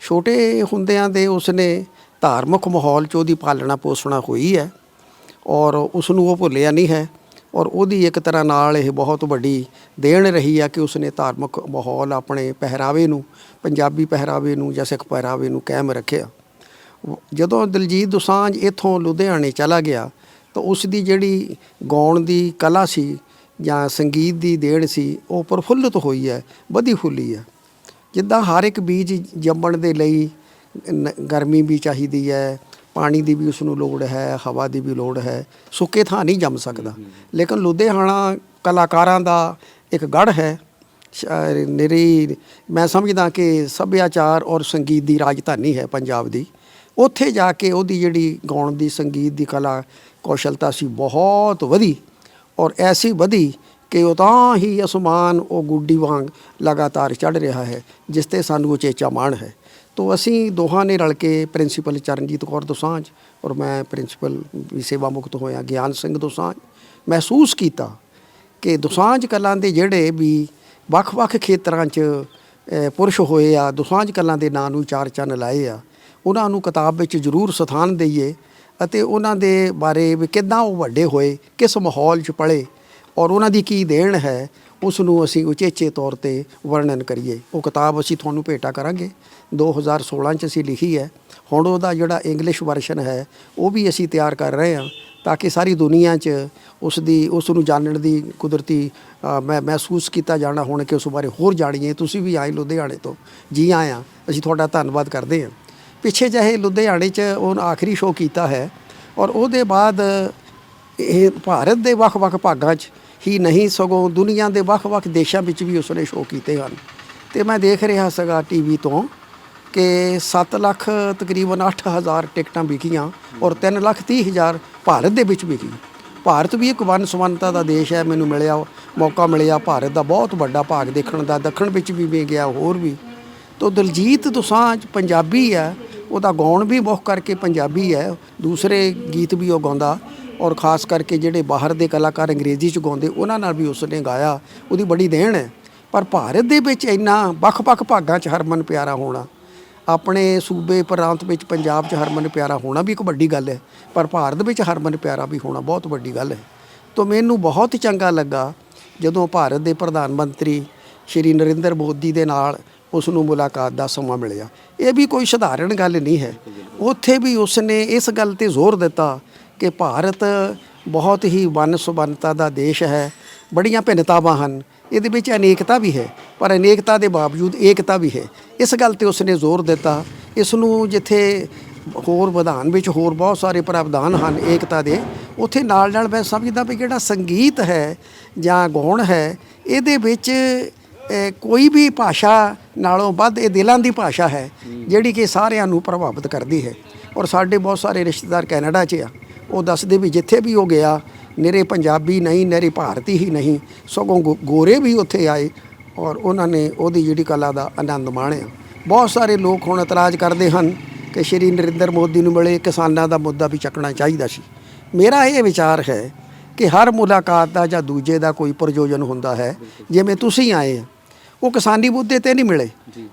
ਛੋਟੇ ਹੁੰਦਿਆਂ ਦੇ ਉਸਨੇ ਧਾਰਮਿਕ ਮਾਹੌਲ 'ਚ ਉਹਦੀ ਪਾਲਣਾ ਪੋਸ਼ਣਾ ਹੋਈ ਹੈ ਔਰ ਉਸ ਨੂੰ ਉਹ ਭੁੱਲਿਆ ਨਹੀਂ ਹੈ। ਔਰ ਉਹਦੀ ਇੱਕ ਤਰ੍ਹਾਂ ਨਾਲ ਇਹ ਬਹੁਤ ਵੱਡੀ ਦੇਣ ਰਹੀ ਆ ਕਿ ਉਸਨੇ ਧਾਰਮਿਕ ਮਾਹੌਲ ਆਪਣੇ ਪਹਿਰਾਵੇ ਨੂੰ, ਪੰਜਾਬੀ ਪਹਿਰਾਵੇ ਨੂੰ ਜਾਂ ਸਿੱਖ ਪਹਿਰਾਵੇ ਨੂੰ ਕਾਇਮ ਰੱਖਿਆ। ਜਦੋਂ ਦਿਲਜੀਤ ਦੋਸਾਂਝ ਇੱਥੋਂ ਲੁਧਿਆਣੇ ਚਲਾ ਗਿਆ, ਤਾਂ ਉਸ ਦੀ ਜਿਹੜੀ ਗਾਉਣ ਦੀ ਕਲਾ ਸੀ ਜਾਂ ਸੰਗੀਤ ਦੀ ਦੇਣ ਸੀ, ਉਹ ਪ੍ਰਫੁੱਲਤ ਹੋਈ ਹੈ, ਵਧੀ ਫੁੱਲੀ ਹੈ। ਜਿੱਦਾਂ ਹਰ ਇੱਕ ਬੀਜ ਜੰਮਣ ਦੇ ਲਈ ਨ- ਗਰਮੀ ਵੀ ਚਾਹੀਦੀ ਹੈ ਪਾਣੀ ਦੀ ਵੀ ਉਸ ਨੂੰ ਲੋੜ ਹੈ, ਹਵਾ ਦੀ ਵੀ ਲੋੜ ਹੈ। ਸੁੱਕੇ ਥਾਂ ਨਹੀਂ ਜੰਮ ਸਕਦਾ। ਲੇਕਿਨ ਲੁਧਿਆਣਾ ਕਲਾਕਾਰਾਂ ਦਾ ਇੱਕ ਗੜ ਹੈ। ਸ਼ਾਇਰ ਮੈਂ ਸਮਝਦਾ ਕਿ ਸੱਭਿਆਚਾਰ ਔਰ ਸੰਗੀਤ ਦੀ ਰਾਜਧਾਨੀ ਹੈ ਪੰਜਾਬ ਦੀ। ਉੱਥੇ ਜਾ ਕੇ ਉਹਦੀ ਜਿਹੜੀ ਗਾਉਣ ਦੀ, ਸੰਗੀਤ ਦੀ ਕਲਾ ਕੌਸ਼ਲਤਾ ਸੀ ਬਹੁਤ ਵਧੀ। ਔਰ ਐਸੀ ਵਧੀ ਕਿ ਉਹ ਤਾਂ ਹੀ ਅਸਮਾਨ ਉਹ ਗੁੱਡੀ ਵਾਂਗ ਲਗਾਤਾਰ ਚੜ ਰਿਹਾ ਹੈ, ਜਿਸ ਤੇ ਸਾਨੂੰ ਉਚੇਚਾ ਮਾਣ ਹੈ। ਤੋ ਅਸੀਂ ਦੋਹਾਂ ਨੇ ਰਲ ਕੇ ਪ੍ਰਿੰਸੀਪਲ ਚਰਨਜੀਤ ਕੌਰ ਦੋਸਾਂਝ ਔਰ ਮੈਂ ਪ੍ਰਿੰਸੀਪਲ ਵੀ ਸੇਵਾ ਮੁਕਤ ਹੋਇਆ, ਗਿਆਨ ਸਿੰਘ ਦੋਸਾਂਝ ਮਹਿਸੂਸ ਕੀਤਾ ਕਿ ਦੋਸਾਂਝ ਕਲਾਂ ਦੇ ਜਿਹੜੇ ਵੀ ਵੱਖ-ਵੱਖ ਖੇਤਰਾਂ 'ਚ ਪੁਰਸ਼ ਹੋਏ ਆ, ਦੋਸਾਂਝ ਕਲਾਂ ਦੇ ਨਾਂ ਨੂੰ ਚਾਰ ਚੰਨ ਲਾਏ ਆ, ਉਹਨਾਂ ਨੂੰ ਕਿਤਾਬ ਵਿੱਚ ਜ਼ਰੂਰ ਸਥਾਨ ਦਈਏ ਅਤੇ ਉਹਨਾਂ ਦੇ ਬਾਰੇ ਵੀ ਕਿੱਦਾਂ ਉਹ ਵੱਡੇ ਹੋਏ, ਕਿਸ ਮਾਹੌਲ 'ਚ ਪਲੇ ਔਰ ਉਹਨਾਂ ਦੀ ਕੀ ਦੇਣ ਹੈ ਉਸ ਨੂੰ ਅਸੀਂ ਉਚੇਚੇ ਤੌਰ ਤੇ ਵਰਣਨ ਕਰੀਏ। ਉਹ ਕਿਤਾਬ ਅਸੀਂ ਤੁਹਾਨੂੰ ਭੇਟਾ ਕਰਾਂਗੇ। 2016 ਚ ਅਸੀਂ ਲਿਖੀ ਹੈ। ਹੁਣ ਉਹਦਾ ਜਿਹੜਾ ਇੰਗਲਿਸ਼ ਵਰਸ਼ਨ ਹੈ, ਉਹ ਵੀ ਅਸੀਂ ਤਿਆਰ ਕਰ ਰਹੇ ਹਾਂ ਤਾਂ ਕਿ ਸਾਰੀ ਦੁਨੀਆ 'ਚ ਉਸ ਦੀ ਉਸ ਨੂੰ ਜਾਣਨ ਦੀ ਕੁਦਰਤੀ ਮੈਂ ਮਹਿਸੂਸ ਕੀਤਾ ਜਾਣਾ ਹੁਣ ਕਿ ਉਸ ਬਾਰੇ ਹੋਰ ਜਾਣੀਏ। ਤੁਸੀਂ ਵੀ ਆਏ ਲੁਧਿਆਣੇ ਤੋਂ। ਜੀ ਆਇਆਂ, ਅਸੀਂ ਤੁਹਾਡਾ ਧੰਨਵਾਦ ਕਰਦੇ ਹਾਂ। ਪਿੱਛੇ ਜਿਹੇ ਲੁਧਿਆਣੇ 'ਚ ਉਹ ਆਖਰੀ ਸ਼ੋਅ ਕੀਤਾ ਹੈ ਔਰ ਉਹਦੇ ਬਾਅਦ ਇਹ ਭਾਰਤ ਦੇ ਵੱਖ-ਵੱਖ ਭਾਗਾਂ 'ਚ ਹੀ ਨਹੀਂ, ਸਗੋਂ ਦੁਨੀਆ ਦੇ ਵੱਖ-ਵੱਖ ਦੇਸ਼ਾਂ ਵਿੱਚ ਵੀ ਉਸਨੇ ਸ਼ੋਅ ਕੀਤੇ ਹਨ। ਤੇ ਮੈਂ ਦੇਖ ਰਿਹਾ ਸੀਗਾ ਟੀਵੀ ਤੋਂ ਕਿ 7 ਲੱਖ ਤਕਰੀਬਨ 8000 ਟਿਕਟਾਂ ਵਿਕੀਆਂ ਔਰ 3 ਲੱਖ 30 ਹਜ਼ਾਰ ਭਾਰਤ ਦੇ ਵਿੱਚ ਵਿਕੀ। ਭਾਰਤ ਵੀ ਇੱਕ ਵਨ ਸੁਵੰਨਤਾ ਦਾ ਦੇਸ਼ ਹੈ, ਮੈਨੂੰ ਮਿਲਿਆ, ਮੌਕਾ ਮਿਲਿਆ ਭਾਰਤ ਦਾ ਬਹੁਤ ਵੱਡਾ ਭਾਗ ਦੇਖਣ ਦਾ, ਦੱਖਣ ਵਿੱਚ ਵੀ ਮੈਂ ਗਿਆ, ਹੋਰ ਵੀ। ਤੋ ਦਲਜੀਤ ਦੋਸਾਂਝ ਪੰਜਾਬੀ ਹੈ, ਉਹਦਾ ਗਾਉਣ ਵੀ ਬਹੁਤ ਕਰਕੇ ਪੰਜਾਬੀ ਹੈ, ਦੂਸਰੇ ਗੀਤ ਵੀ ਉਹ ਗਾਉਂਦਾ। ਔਰ ਖਾਸ ਕਰਕੇ ਜਿਹੜੇ ਬਾਹਰ ਦੇ ਕਲਾਕਾਰ ਅੰਗਰੇਜ਼ੀ ਚ ਗਾਉਂਦੇ, ਉਹਨਾਂ ਨਾਲ ਵੀ ਉਸਨੇ ਗਾਇਆ, ਉਹਦੀ ਬੜੀ ਦੇਣ ਹੈ। ਪਰ ਭਾਰਤ ਦੇ ਵਿੱਚ ਇੰਨਾ ਵੱਖ-ਵੱਖ ਭਾਗਾਂ 'ਚ ਹਰਮਨ ਪਿਆਰਾ ਹੋਣਾ, ਆਪਣੇ ਸੂਬੇ ਪ੍ਰਾਂਤ ਵਿੱਚ ਪੰਜਾਬ 'ਚ ਹਰਮਨ ਪਿਆਰਾ ਹੋਣਾ ਵੀ ਇੱਕ ਵੱਡੀ ਗੱਲ ਹੈ, ਪਰ ਭਾਰਤ ਵਿੱਚ ਹਰਮਨ ਪਿਆਰਾ ਵੀ ਹੋਣਾ ਬਹੁਤ ਵੱਡੀ ਗੱਲ ਹੈ। ਤੋਂ ਮੈਨੂੰ ਬਹੁਤ ਚੰਗਾ ਲੱਗਾ ਜਦੋਂ ਭਾਰਤ ਦੇ ਪ੍ਰਧਾਨ ਮੰਤਰੀ ਸ਼੍ਰੀ ਨਰਿੰਦਰ ਮੋਦੀ ਦੇ ਨਾਲ ਉਸ ਨੂੰ ਮੁਲਾਕਾਤ ਦਾ ਸਮਾਂ ਮਿਲਿਆ। ਇਹ ਵੀ ਕੋਈ ਸਧਾਰਨ ਗੱਲ ਨਹੀਂ ਹੈ। ਉੱਥੇ ਵੀ ਉਸਨੇ ਇਸ ਗੱਲ ਤੇ ਜ਼ੋਰ ਦਿੱਤਾ ਕਿ ਭਾਰਤ ਬਹੁਤ ਹੀ ਵੰਨ ਸੁਵੰਨਤਾ ਦਾ ਦੇਸ਼ ਹੈ। ਬੜੀਆਂ ਭਿੰਨਤਾਵਾਂ ਹਨ। ਇਹਦੇ ਵਿੱਚ ਅਨੇਕਤਾ ਵੀ ਹੈ, ਪਰ ਅਨੇਕਤਾ ਦੇ ਬਾਵਜੂਦ ਏਕਤਾ ਵੀ ਹੈ। ਇਸ ਗੱਲ ਤੇ ਉਸਨੇ ਜ਼ੋਰ ਦਿੱਤਾ। ਇਸ ਨੂੰ ਜਿੱਥੇ ਹੋਰ ਵਿਧਾਨ ਵਿੱਚ ਹੋਰ ਬਹੁਤ ਸਾਰੇ ਪ੍ਰਾਵਧਾਨ ਹਨ ਏਕਤਾ ਦੇ, ਉੱਥੇ ਨਾਲ ਨਾਲ ਮੈਂ ਸਮਝਦਾ ਵੀ ਜਿਹੜਾ ਸੰਗੀਤ ਹੈ ਜਾਂ ਗਾਉਣ ਹੈ, ਇਹਦੇ ਵਿੱਚ ਕੋਈ ਵੀ ਭਾਸ਼ਾ ਨਾਲੋਂ ਵੱਧ ਇਹ ਦਿਲਾਂ ਦੀ ਭਾਸ਼ਾ ਹੈ, ਜਿਹੜੀ ਕਿ ਸਾਰਿਆਂ ਨੂੰ ਪ੍ਰਭਾਵਿਤ ਕਰਦੀ ਹੈ। ਔਰ ਸਾਡੇ ਬਹੁਤ ਸਾਰੇ ਰਿਸ਼ਤੇਦਾਰ ਕੈਨੇਡਾ 'ਚ ਆ। ਉਹ ਦੱਸਦੇ ਵੀ ਜਿੱਥੇ ਵੀ ਉਹ ਗਿਆ ਨਿਰੇ ਪੰਜਾਬੀ ਨਹੀਂ ਨਿਰੇ ਭਾਰਤੀ ਹੀ ਨਹੀਂ ਸਗੋਂ ਗੋਰੇ ਵੀ ਉੱਥੇ ਆਏ ਔਰ ਉਹਨਾਂ ਨੇ ਉਹਦੀ ਜਿਹੜੀ ਕਲਾ ਦਾ ਆਨੰਦ ਮਾਣਿਆ। ਬਹੁਤ ਸਾਰੇ ਲੋਕ ਹੁਣ ਇਤਰਾਜ਼ ਕਰਦੇ ਹਨ ਕਿ ਸ਼੍ਰੀ ਨਰਿੰਦਰ ਮੋਦੀ ਨੂੰ ਮਿਲੇ ਕਿਸਾਨਾਂ ਦਾ ਮੁੱਦਾ ਵੀ ਚੱਕਣਾ ਚਾਹੀਦਾ ਸੀ। ਮੇਰਾ ਇਹ ਵਿਚਾਰ ਹੈ ਕਿ ਹਰ ਮੁਲਾਕਾਤ ਦਾ ਜਾਂ ਦੂਜੇ ਦਾ ਕੋਈ ਪ੍ਰਯੋਜਨ ਹੁੰਦਾ ਹੈ ਜਿਵੇਂ ਤੁਸੀਂ ਆਏ ਉਹ ਕਿਸਾਨੀ ਮੁੱਦੇ ਤੇ ਨਹੀਂ ਮਿਲੇ।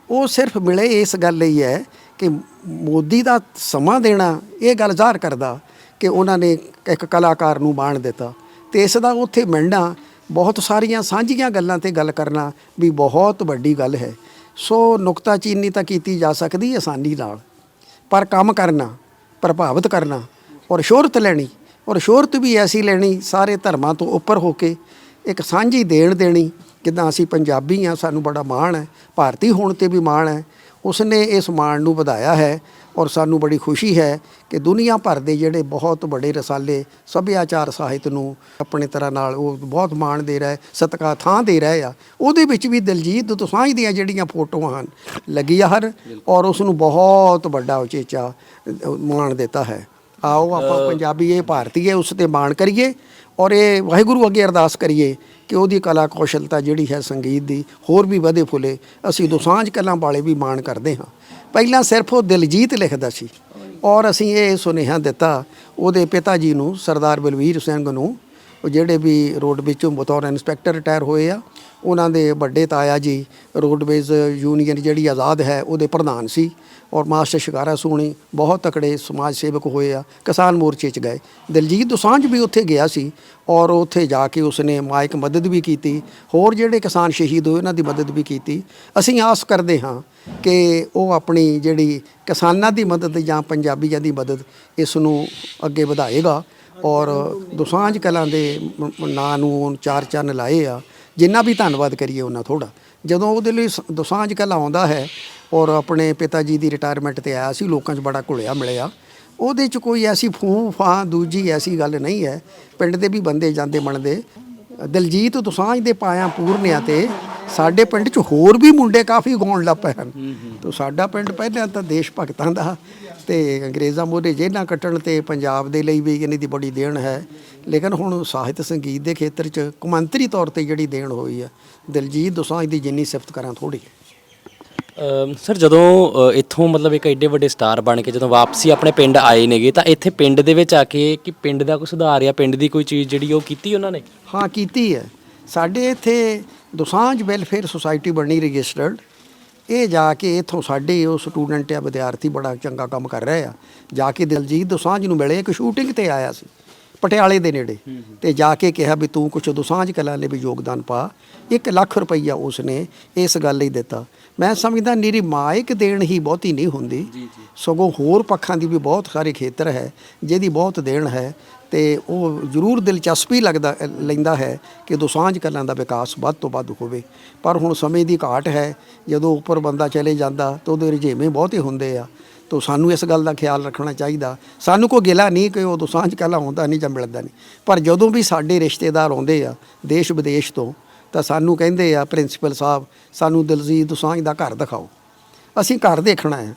ਉਹ ਸਿਰਫ ਮਿਲੇ ਇਸ ਗੱਲ ਲਈ ਹੈ ਕਿ ਮੋਦੀ ਦਾ ਸਮਾਂ ਦੇਣਾ ਇਹ ਗੱਲ ਜ਼ਾਹਰ ਕਰਦਾ ਕਿ ਉਹਨਾਂ ਨੇ ਇੱਕ ਕਲਾਕਾਰ ਨੂੰ ਮਾਣ ਦਿੱਤਾ। ਤੇ ਇਸ ਦਾ ਉੱਥੇ ਮਿਲਣਾ, ਬਹੁਤ ਸਾਰੀਆਂ ਸਾਂਝੀਆਂ ਗੱਲਾਂ ਤੇ ਗੱਲ ਕਰਨਾ ਵੀ ਬਹੁਤ ਵੱਡੀ ਗੱਲ ਹੈ। ਸੋ ਨੁਕਤਾਚੀਨੀ ਤਾਂ ਕੀਤੀ ਜਾ ਸਕਦੀ ਆਸਾਨੀ ਨਾਲ, ਪਰ ਕੰਮ ਕਰਨਾ, ਪ੍ਰਭਾਵਿਤ ਕਰਨਾ ਔਰ ਸ਼ੋਹਰਤ ਲੈਣੀ ਔਰ ਸ਼ੋਹਰਤ ਵੀ ਐਸੀ ਲੈਣੀ ਸਾਰੇ ਧਰਮਾਂ ਤੋਂ ਉੱਪਰ ਹੋ ਕੇ ਇੱਕ ਸਾਂਝੀ ਦੇਣ ਦੇਣੀ, ਜਿੱਦਾਂ ਅਸੀਂ ਪੰਜਾਬੀ ਆ ਸਾਨੂੰ ਬੜਾ ਮਾਣ ਹੈ, ਭਾਰਤੀ ਹੋਣ ਤੇ ਵੀ ਮਾਣ ਹੈ, ਉਸਨੇ ਇਸ ਮਾਣ ਨੂੰ ਵਧਾਇਆ ਹੈ ਔਰ ਸਾਨੂੰ ਬੜੀ ਖੁਸ਼ੀ ਹੈ ਕਿ ਦੁਨੀਆ ਭਰ ਦੇ ਜਿਹੜੇ ਬਹੁਤ ਵੱਡੇ ਰਸਾਲੇ ਸੱਭਿਆਚਾਰ ਸਾਹਿਤ ਨੂੰ ਆਪਣੇ ਤਰ੍ਹਾਂ ਨਾਲ ਉਹ ਬਹੁਤ ਮਾਣ ਦੇ ਰਿਹਾ ਸਤਿਕਾਰ ਥਾਂ ਦੇ ਰਹੇ ਆ ਉਹਦੇ ਵਿੱਚ ਵੀ ਦਿਲਜੀਤ ਦੋਸਾਂਝ ਦੀਆਂ ਜਿਹੜੀਆਂ ਫੋਟੋਆਂ ਹਨ ਲੱਗੀਆਂ ਹਨ ਔਰ ਉਸ ਨੂੰ ਬਹੁਤ ਵੱਡਾ ਉਚੇਚਾ ਮਾਣ ਦਿੱਤਾ ਹੈ। ਆਓ ਆਪਾਂ ਪੰਜਾਬੀ ਇਹ ਭਾਰਤੀ ਹੈ ਉਸ ਤੇ ਮਾਣ ਕਰੀਏ ਔਰ ਇਹ ਵਾਹਿਗੁਰੂ ਅੱਗੇ ਅਰਦਾਸ ਕਰੀਏ ਕਿ ਉਹਦੀ ਕਲਾ ਕੌਸ਼ਲਤਾ ਜਿਹੜੀ ਹੈ ਸੰਗੀਤ ਦੀ ਹੋਰ ਵੀ ਵਧੇ ਫੁੱਲੇ ਅਸੀਂ ਦੋਸਾਂਝ ਕਲਾਂ ਵਾਲੇ ਵੀ ਮਾਣ ਕਰਦੇ ਹਾਂ। ਪਹਿਲਾਂ ਸਿਰਫ ਉਹ ਦਿਲਜੀਤ ਲਿਖਦਾ ਸੀ। ਔਰ ਅਸੀਂ ਇਹ ਸੁਨੇਹਾ ਦਿੱਤਾ ਉਹਦੇ ਪਿਤਾ ਜੀ ਨੂੰ, ਸਰਦਾਰ ਬਲਵੀਰ ਸਿੰਘ ਨੂੰ, ਉਹ ਜਿਹੜੇ ਵੀ ਰੋਡ ਵਿੱਚੋਂ ਬਤੌਰ ਇੰਸਪੈਕਟਰ ਰਿਟਾਇਰ ਹੋਏ ਆ ਉਹਨਾਂ ਦੇ ਵੱਡੇ ਤਾਇਆ ਜੀ, ਰੋਡਵੇਜ਼ ਯੂਨੀਅਨ ਜਿਹੜੀ ਆਜ਼ਾਦ ਹੈ, ਉਹਦੇ ਪ੍ਰਧਾਨ ਸੀ ਔਰ ਮਾਸਟਰ ਸ਼ਿਕਾਰਾ ਸੋਣੀ ਬਹੁਤ ਤਕੜੇ ਸਮਾਜ ਸੇਵਕ ਹੋਏ ਆ, ਕਿਸਾਨ ਮੋਰਚੇ 'ਚ ਗਏ। ਦਿਲਜੀਤ ਦੋਸਾਂਝ ਵੀ ਉੱਥੇ ਗਿਆ ਸੀ ਔਰ ਉੱਥੇ ਜਾ ਕੇ ਉਸਨੇ ਮਾਇਕ ਮਦਦ ਵੀ ਕੀਤੀ, ਹੋਰ ਜਿਹੜੇ ਕਿਸਾਨ ਸ਼ਹੀਦ ਹੋਏ ਉਹਨਾਂ ਦੀ ਮਦਦ ਵੀ ਕੀਤੀ। ਅਸੀਂ ਆਸ ਕਰਦੇ ਹਾਂ ਕਿ ਉਹ ਆਪਣੀ ਜਿਹੜੀ ਕਿਸਾਨਾਂ ਦੀ ਮਦਦ ਜਾਂ ਪੰਜਾਬੀਆਂ ਦੀ ਮਦਦ ਇਸ ਨੂੰ ਅੱਗੇ ਵਧਾਏਗਾ ਔਰ ਦੋਸਾਂਝ ਕਲਾਂ ਦੇ ਨਾਂ ਨੂੰ ਚਾਰ ਚੰਨ ਲਾਏ ਆ। ਜਿੰਨਾ ਵੀ ਧੰਨਵਾਦ ਕਰੀਏ ਉਹਨਾਂ ਥੋੜਾ ਜਦੋਂ ਉਹਦੇ ਲਈ ਸ- ਦੋਸਾਂਝ ਕਲਾਂ ਆਉਂਦਾ ਹੈ ਔਰ ਆਪਣੇ ਪਿਤਾ ਜੀ ਦੀ ਰਿਟਾਇਰਮੈਂਟ ਤੇ ਆਇਆ ਸੀ, ਲੋਕਾਂ 'ਚ ਬੜਾ ਘੁਲਿਆ ਮਿਲਿਆ, ਉਹਦੇ 'ਚ ਕੋਈ ਐਸੀ ਫੂੰ ਫਾਂ ਦੂਜੀ ਐਸੀ ਗੱਲ ਨਹੀਂ ਹੈ। ਪਿੰਡ ਦੇ ਵੀ ਬੰਦੇ ਜਾਂਦੇ ਬਣਦੇ ਦਲਜੀਤ ਦੋਸਾਂਝ ਦੇ ਪਾਇਆ ਪੂਰਨਿਆ ਤੇ ਸਾਡੇ ਪਿੰਡ 'ਚ ਹੋਰ ਵੀ ਮੁੰਡੇ ਕਾਫੀ ਗਾਉਣ ਲੱਗ ਪਏ ਹਨ। ਤੋ ਸਾਡਾ ਪਿੰਡ ਪਹਿਲਾਂ ਤਾਂ ਦੇਸ਼ ਭਗਤਾਂ ਦਾ ਤੇ ਅੰਗਰੇਜ਼ਾਂ ਮੋਢੇ ਜੇਲ੍ਹਾਂ ਕੱਟਣ ਤੇ ਪੰਜਾਬ ਦੇ ਲਈ ਵੀ ਇਹਨਾਂ ਦੀ ਬੜੀ ਦੇਣ ਹੈ। ਲੇਕਿਨ ਹੁਣ ਸਾਹਿਤ ਸੰਗੀਤ ਦੇ ਖੇਤਰ 'ਚ ਕੌਮਾਂਤਰੀ ਤੌਰ ਤੇ ਜਿਹੜੀ ਦੇਣ ਹੋਈ ਹੈ ਦਿਲਜੀਤ ਦੋਸਾਂਝ ਦੀ ਜਿੰਨੀ ਸਿਫਤ ਕਰਾਂ ਥੋੜੀ ਸਰ ਜਦੋਂ ਅ, ਇੱਥੋਂ ਮਤਲਬ ਇੱਕ ਐਡੇ ਵੱਡੇ ਸਟਾਰ ਬਣ ਕੇ ਜਦੋਂ ਵਾਪਸੀ ਆਪਣੇ ਪਿੰਡ ਆਏ ਨੇਗੇ ਤਾਂ ਇੱਥੇ ਪਿੰਡ ਦੇ ਵਿੱਚ ਆ ਕੇ ਕਿ ਪਿੰਡ ਦਾ ਕੋਈ ਸੁਧਾਰ ਜਾਂ ਪਿੰਡ ਦੀ ਕੋਈ ਚੀਜ਼ ਜਿਹੜੀ ਉਹ ਕੀਤੀ ਉਹਨਾਂ ਨੇ? ਹਾਂ ਕੀਤੀ ਹੈ। ਸਾਡੇ ਇੱਥੇ ਦੋਸਾਂਝ ਵੈਲਫੇਅਰ ਸੁਸਾਇਟੀ ਬਣੀ ਰਜਿਸਟਰਡ। ਇਹ ਜਾ ਕੇ ਇਥੋਂ ਸਾਡੇ ਉਹ ਸਟੂਡੈਂਟ ਆ ਵਿਦਿਆਰਥੀ ਬੜਾ ਚੰਗਾ ਕੰਮ ਕਰ ਰਹੇ ਆ। ਜਾ ਕੇ ਦਿਲਜੀਤ ਦੋਸਾਂਝ ਨੂੰ ਮਿਲੇ ਇੱਕ ਸ਼ੂਟਿੰਗ ਤੇ ਆਇਆ ਸੀ ਪਟਿਆਲੇ ਦੇ ਨੇੜੇ। ਤੇ ਜਾ ਕੇ ਕਿਹਾ ਵੀ ਤੂੰ ਕੁਛ ਦੋਸਾਂਝ ਕਲਾ ਲਈ ਵੀ ਯੋਗਦਾਨ ਪਾ। 1 ਲੱਖ ਰੁਪਈਆ ਉਸਨੇ ਇਸ ਗੱਲ ਲਈ ਦਿੱਤਾ। ਮੈਂ ਸਮਝਦਾ ਨਿਰੀ ਮਾਇਕ ਦੇਣ ਹੀ ਬਹੁਤੀ ਨਹੀਂ ਹੁੰਦੀ। ਸਗੋਂ ਹੋਰ ਪੱਖਾਂ ਦੀ ਵੀ ਬਹੁਤ ਸਾਰੇ ਖੇਤਰ ਹੈ ਜਿਹਦੀ ਬਹੁਤ ਦੇਣ ਹੈ ਤੇ ਉਹ ਜ਼ਰੂਰ ਦਿਲਚਸਪੀ ਲੱਗਦਾ ਲੈਂਦਾ ਹੈ ਕਿ ਦੋਸਾਂਝ ਕਲਾਂ ਦਾ ਵਿਕਾਸ ਵੱਧ ਤੋਂ ਵੱਧ ਹੋਵੇ। ਪਰ ਹੁਣ ਸਮੇਂ ਦੀ ਘਾਟ ਹੈ ਜਦੋਂ ਉੱਪਰ ਬੰਦਾ ਚਲੇ ਜਾਂਦਾ ਤਾਂ ਉਹਦੇ ਰੁਝੇਵੇਂ ਬਹੁਤੇ ਹੁੰਦੇ ਆ ਤੋ ਸਾਨੂੰ ਇਸ ਗੱਲ ਦਾ ਖਿਆਲ ਰੱਖਣਾ ਚਾਹੀਦਾ। ਸਾਨੂੰ ਕੋਈ ਗਿਲਾ ਨਹੀਂ ਕਿ ਉਹ ਦੋਸਾਂਝ ਕਲਾਂ ਆਉਂਦਾ ਨਹੀਂ ਜਾਂ ਮਿਲਦਾ ਨਹੀਂ। ਪਰ ਜਦੋਂ ਵੀ ਸਾਡੇ ਰਿਸ਼ਤੇਦਾਰ ਆਉਂਦੇ ਆ ਦੇਸ਼ ਵਿਦੇਸ਼ ਤੋਂ ਤਾਂ ਸਾਨੂੰ ਕਹਿੰਦੇ ਆ ਪ੍ਰਿੰਸੀਪਲ ਸਾਹਿਬ ਸਾਨੂੰ ਦਿਲਜੀਤ ਦੋਸਾਂਝ ਦਾ ਘਰ ਦਿਖਾਓ। ਅਸੀਂ ਘਰ ਦੇਖਣਾ ਹੈ।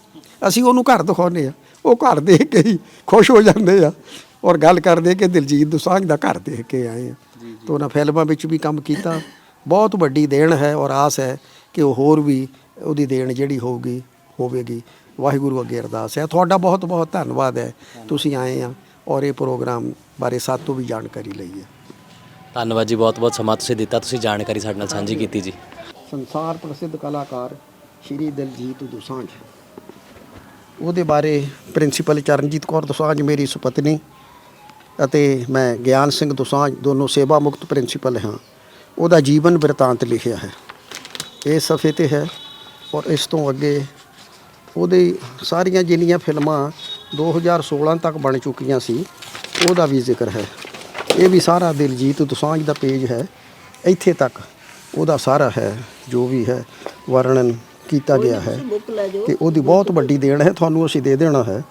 ਅਸੀਂ ਉਹਨੂੰ ਘਰ ਦਿਖਾਉਂਦੇ ਆ ਉਹ ਘਰ ਦੇਖ ਕੇ ਹੀ ਖੁਸ਼ ਹੋ ਜਾਂਦੇ ਆ ਔਰ ਗੱਲ ਕਰਦੇ ਕਿ ਦਿਲਜੀਤ ਦੋਸਾਂਝ ਦਾ ਘਰ ਦੇਖ ਕੇ ਆਏ ਆ। ਤਾਂ ਉਹਨਾਂ ਫਿਲਮਾਂ ਵਿੱਚ ਵੀ ਕੰਮ ਕੀਤਾ। ਬਹੁਤ ਵੱਡੀ ਦੇਣ ਹੈ ਔਰ ਆਸ ਹੈ ਕਿ ਉਹ ਹੋਰ ਵੀ ਉਹਦੀ ਦੇਣ ਜਿਹੜੀ ਹੋਊਗੀ ਹੋਵੇਗੀ। ਵਾਹਿਗੁਰੂ ਅੱਗੇ ਅਰਦਾਸ ਹੈ। ਤੁਹਾਡਾ ਬਹੁਤ ਬਹੁਤ ਧੰਨਵਾਦ ਹੈ। ਤੁਸੀਂ ਆਏ ਆ ਔਰ ਇਹ ਪ੍ਰੋਗਰਾਮ ਬਾਰੇ ਸਾਤੋਂ ਵੀ ਜਾਣਕਾਰੀ ਲਈ ਹੈ। ਧੰਨਵਾਦ ਜੀ ਬਹੁਤ ਬਹੁਤ ਸਮਾਂ ਤੁਸੀਂ ਦਿੱਤਾ, ਤੁਸੀਂ ਜਾਣਕਾਰੀ ਸਾਡੇ ਨਾਲ ਸਾਂਝੀ ਕੀਤੀ ਜੀ। ਸੰਸਾਰ ਪ੍ਰਸਿੱਧ ਕਲਾਕਾਰ ਸ਼੍ਰੀ ਦਿਲਜੀਤ ਦੁਸਾਂਝ। ਉਹਦੇ ਬਾਰੇ ਪ੍ਰਿੰਸੀਪਲ ਚਰਨਜੀਤ ਕੌਰ ਦੁਸਾਂਝ ਮੇਰੀ ਸੁਪਤਨੀ ਅਤੇ ਮੈਂ ਗਿਆਨ ਸਿੰਘ ਦੁਸਾਂਝ ਦੋਨੋਂ ਸੇਵਾ ਮੁਕਤ ਪ੍ਰਿੰਸੀਪਲ ਹਾਂ। ਉਹਦਾ ਜੀਵਨ ਬਿਰਤਾਂਤ ਲਿਖਿਆ ਹੈ। ਇਹ ਸਫੇ ਤੇ ਹੈ ਔਰ ਇਸ ਤੋਂ ਅੱਗੇ ਉਹਦੇ ਸਾਰੀਆਂ ਜਿੰਨੀਆਂ ਫਿਲਮਾਂ 2016 ਤੱਕ ਬਣ ਚੁੱਕੀਆਂ ਸੀ, ਉਹਦਾ ਵੀ ਜ਼ਿਕਰ ਹੈ। ਇਹ ਵੀ ਸਾਰਾ ਦਿਲਜੀਤ ਦੋਸਾਂਝ ਦਾ ਪੇਜ ਹੈ। ਇੱਥੇ ਤੱਕ ਉਹਦਾ ਸਾਰਾ ਹੈ ਜੋ ਵੀ ਹੈ ਵਰਣਨ ਕੀਤਾ ਗਿਆ ਹੈ। ਕਿ ਉਹਦੀ ਬਹੁਤ ਵੱਡੀ ਦੇਣ ਹੈ ਤੁਹਾਨੂੰ ਅਸੀਂ ਦੇ ਦੇਣਾ ਹੈ।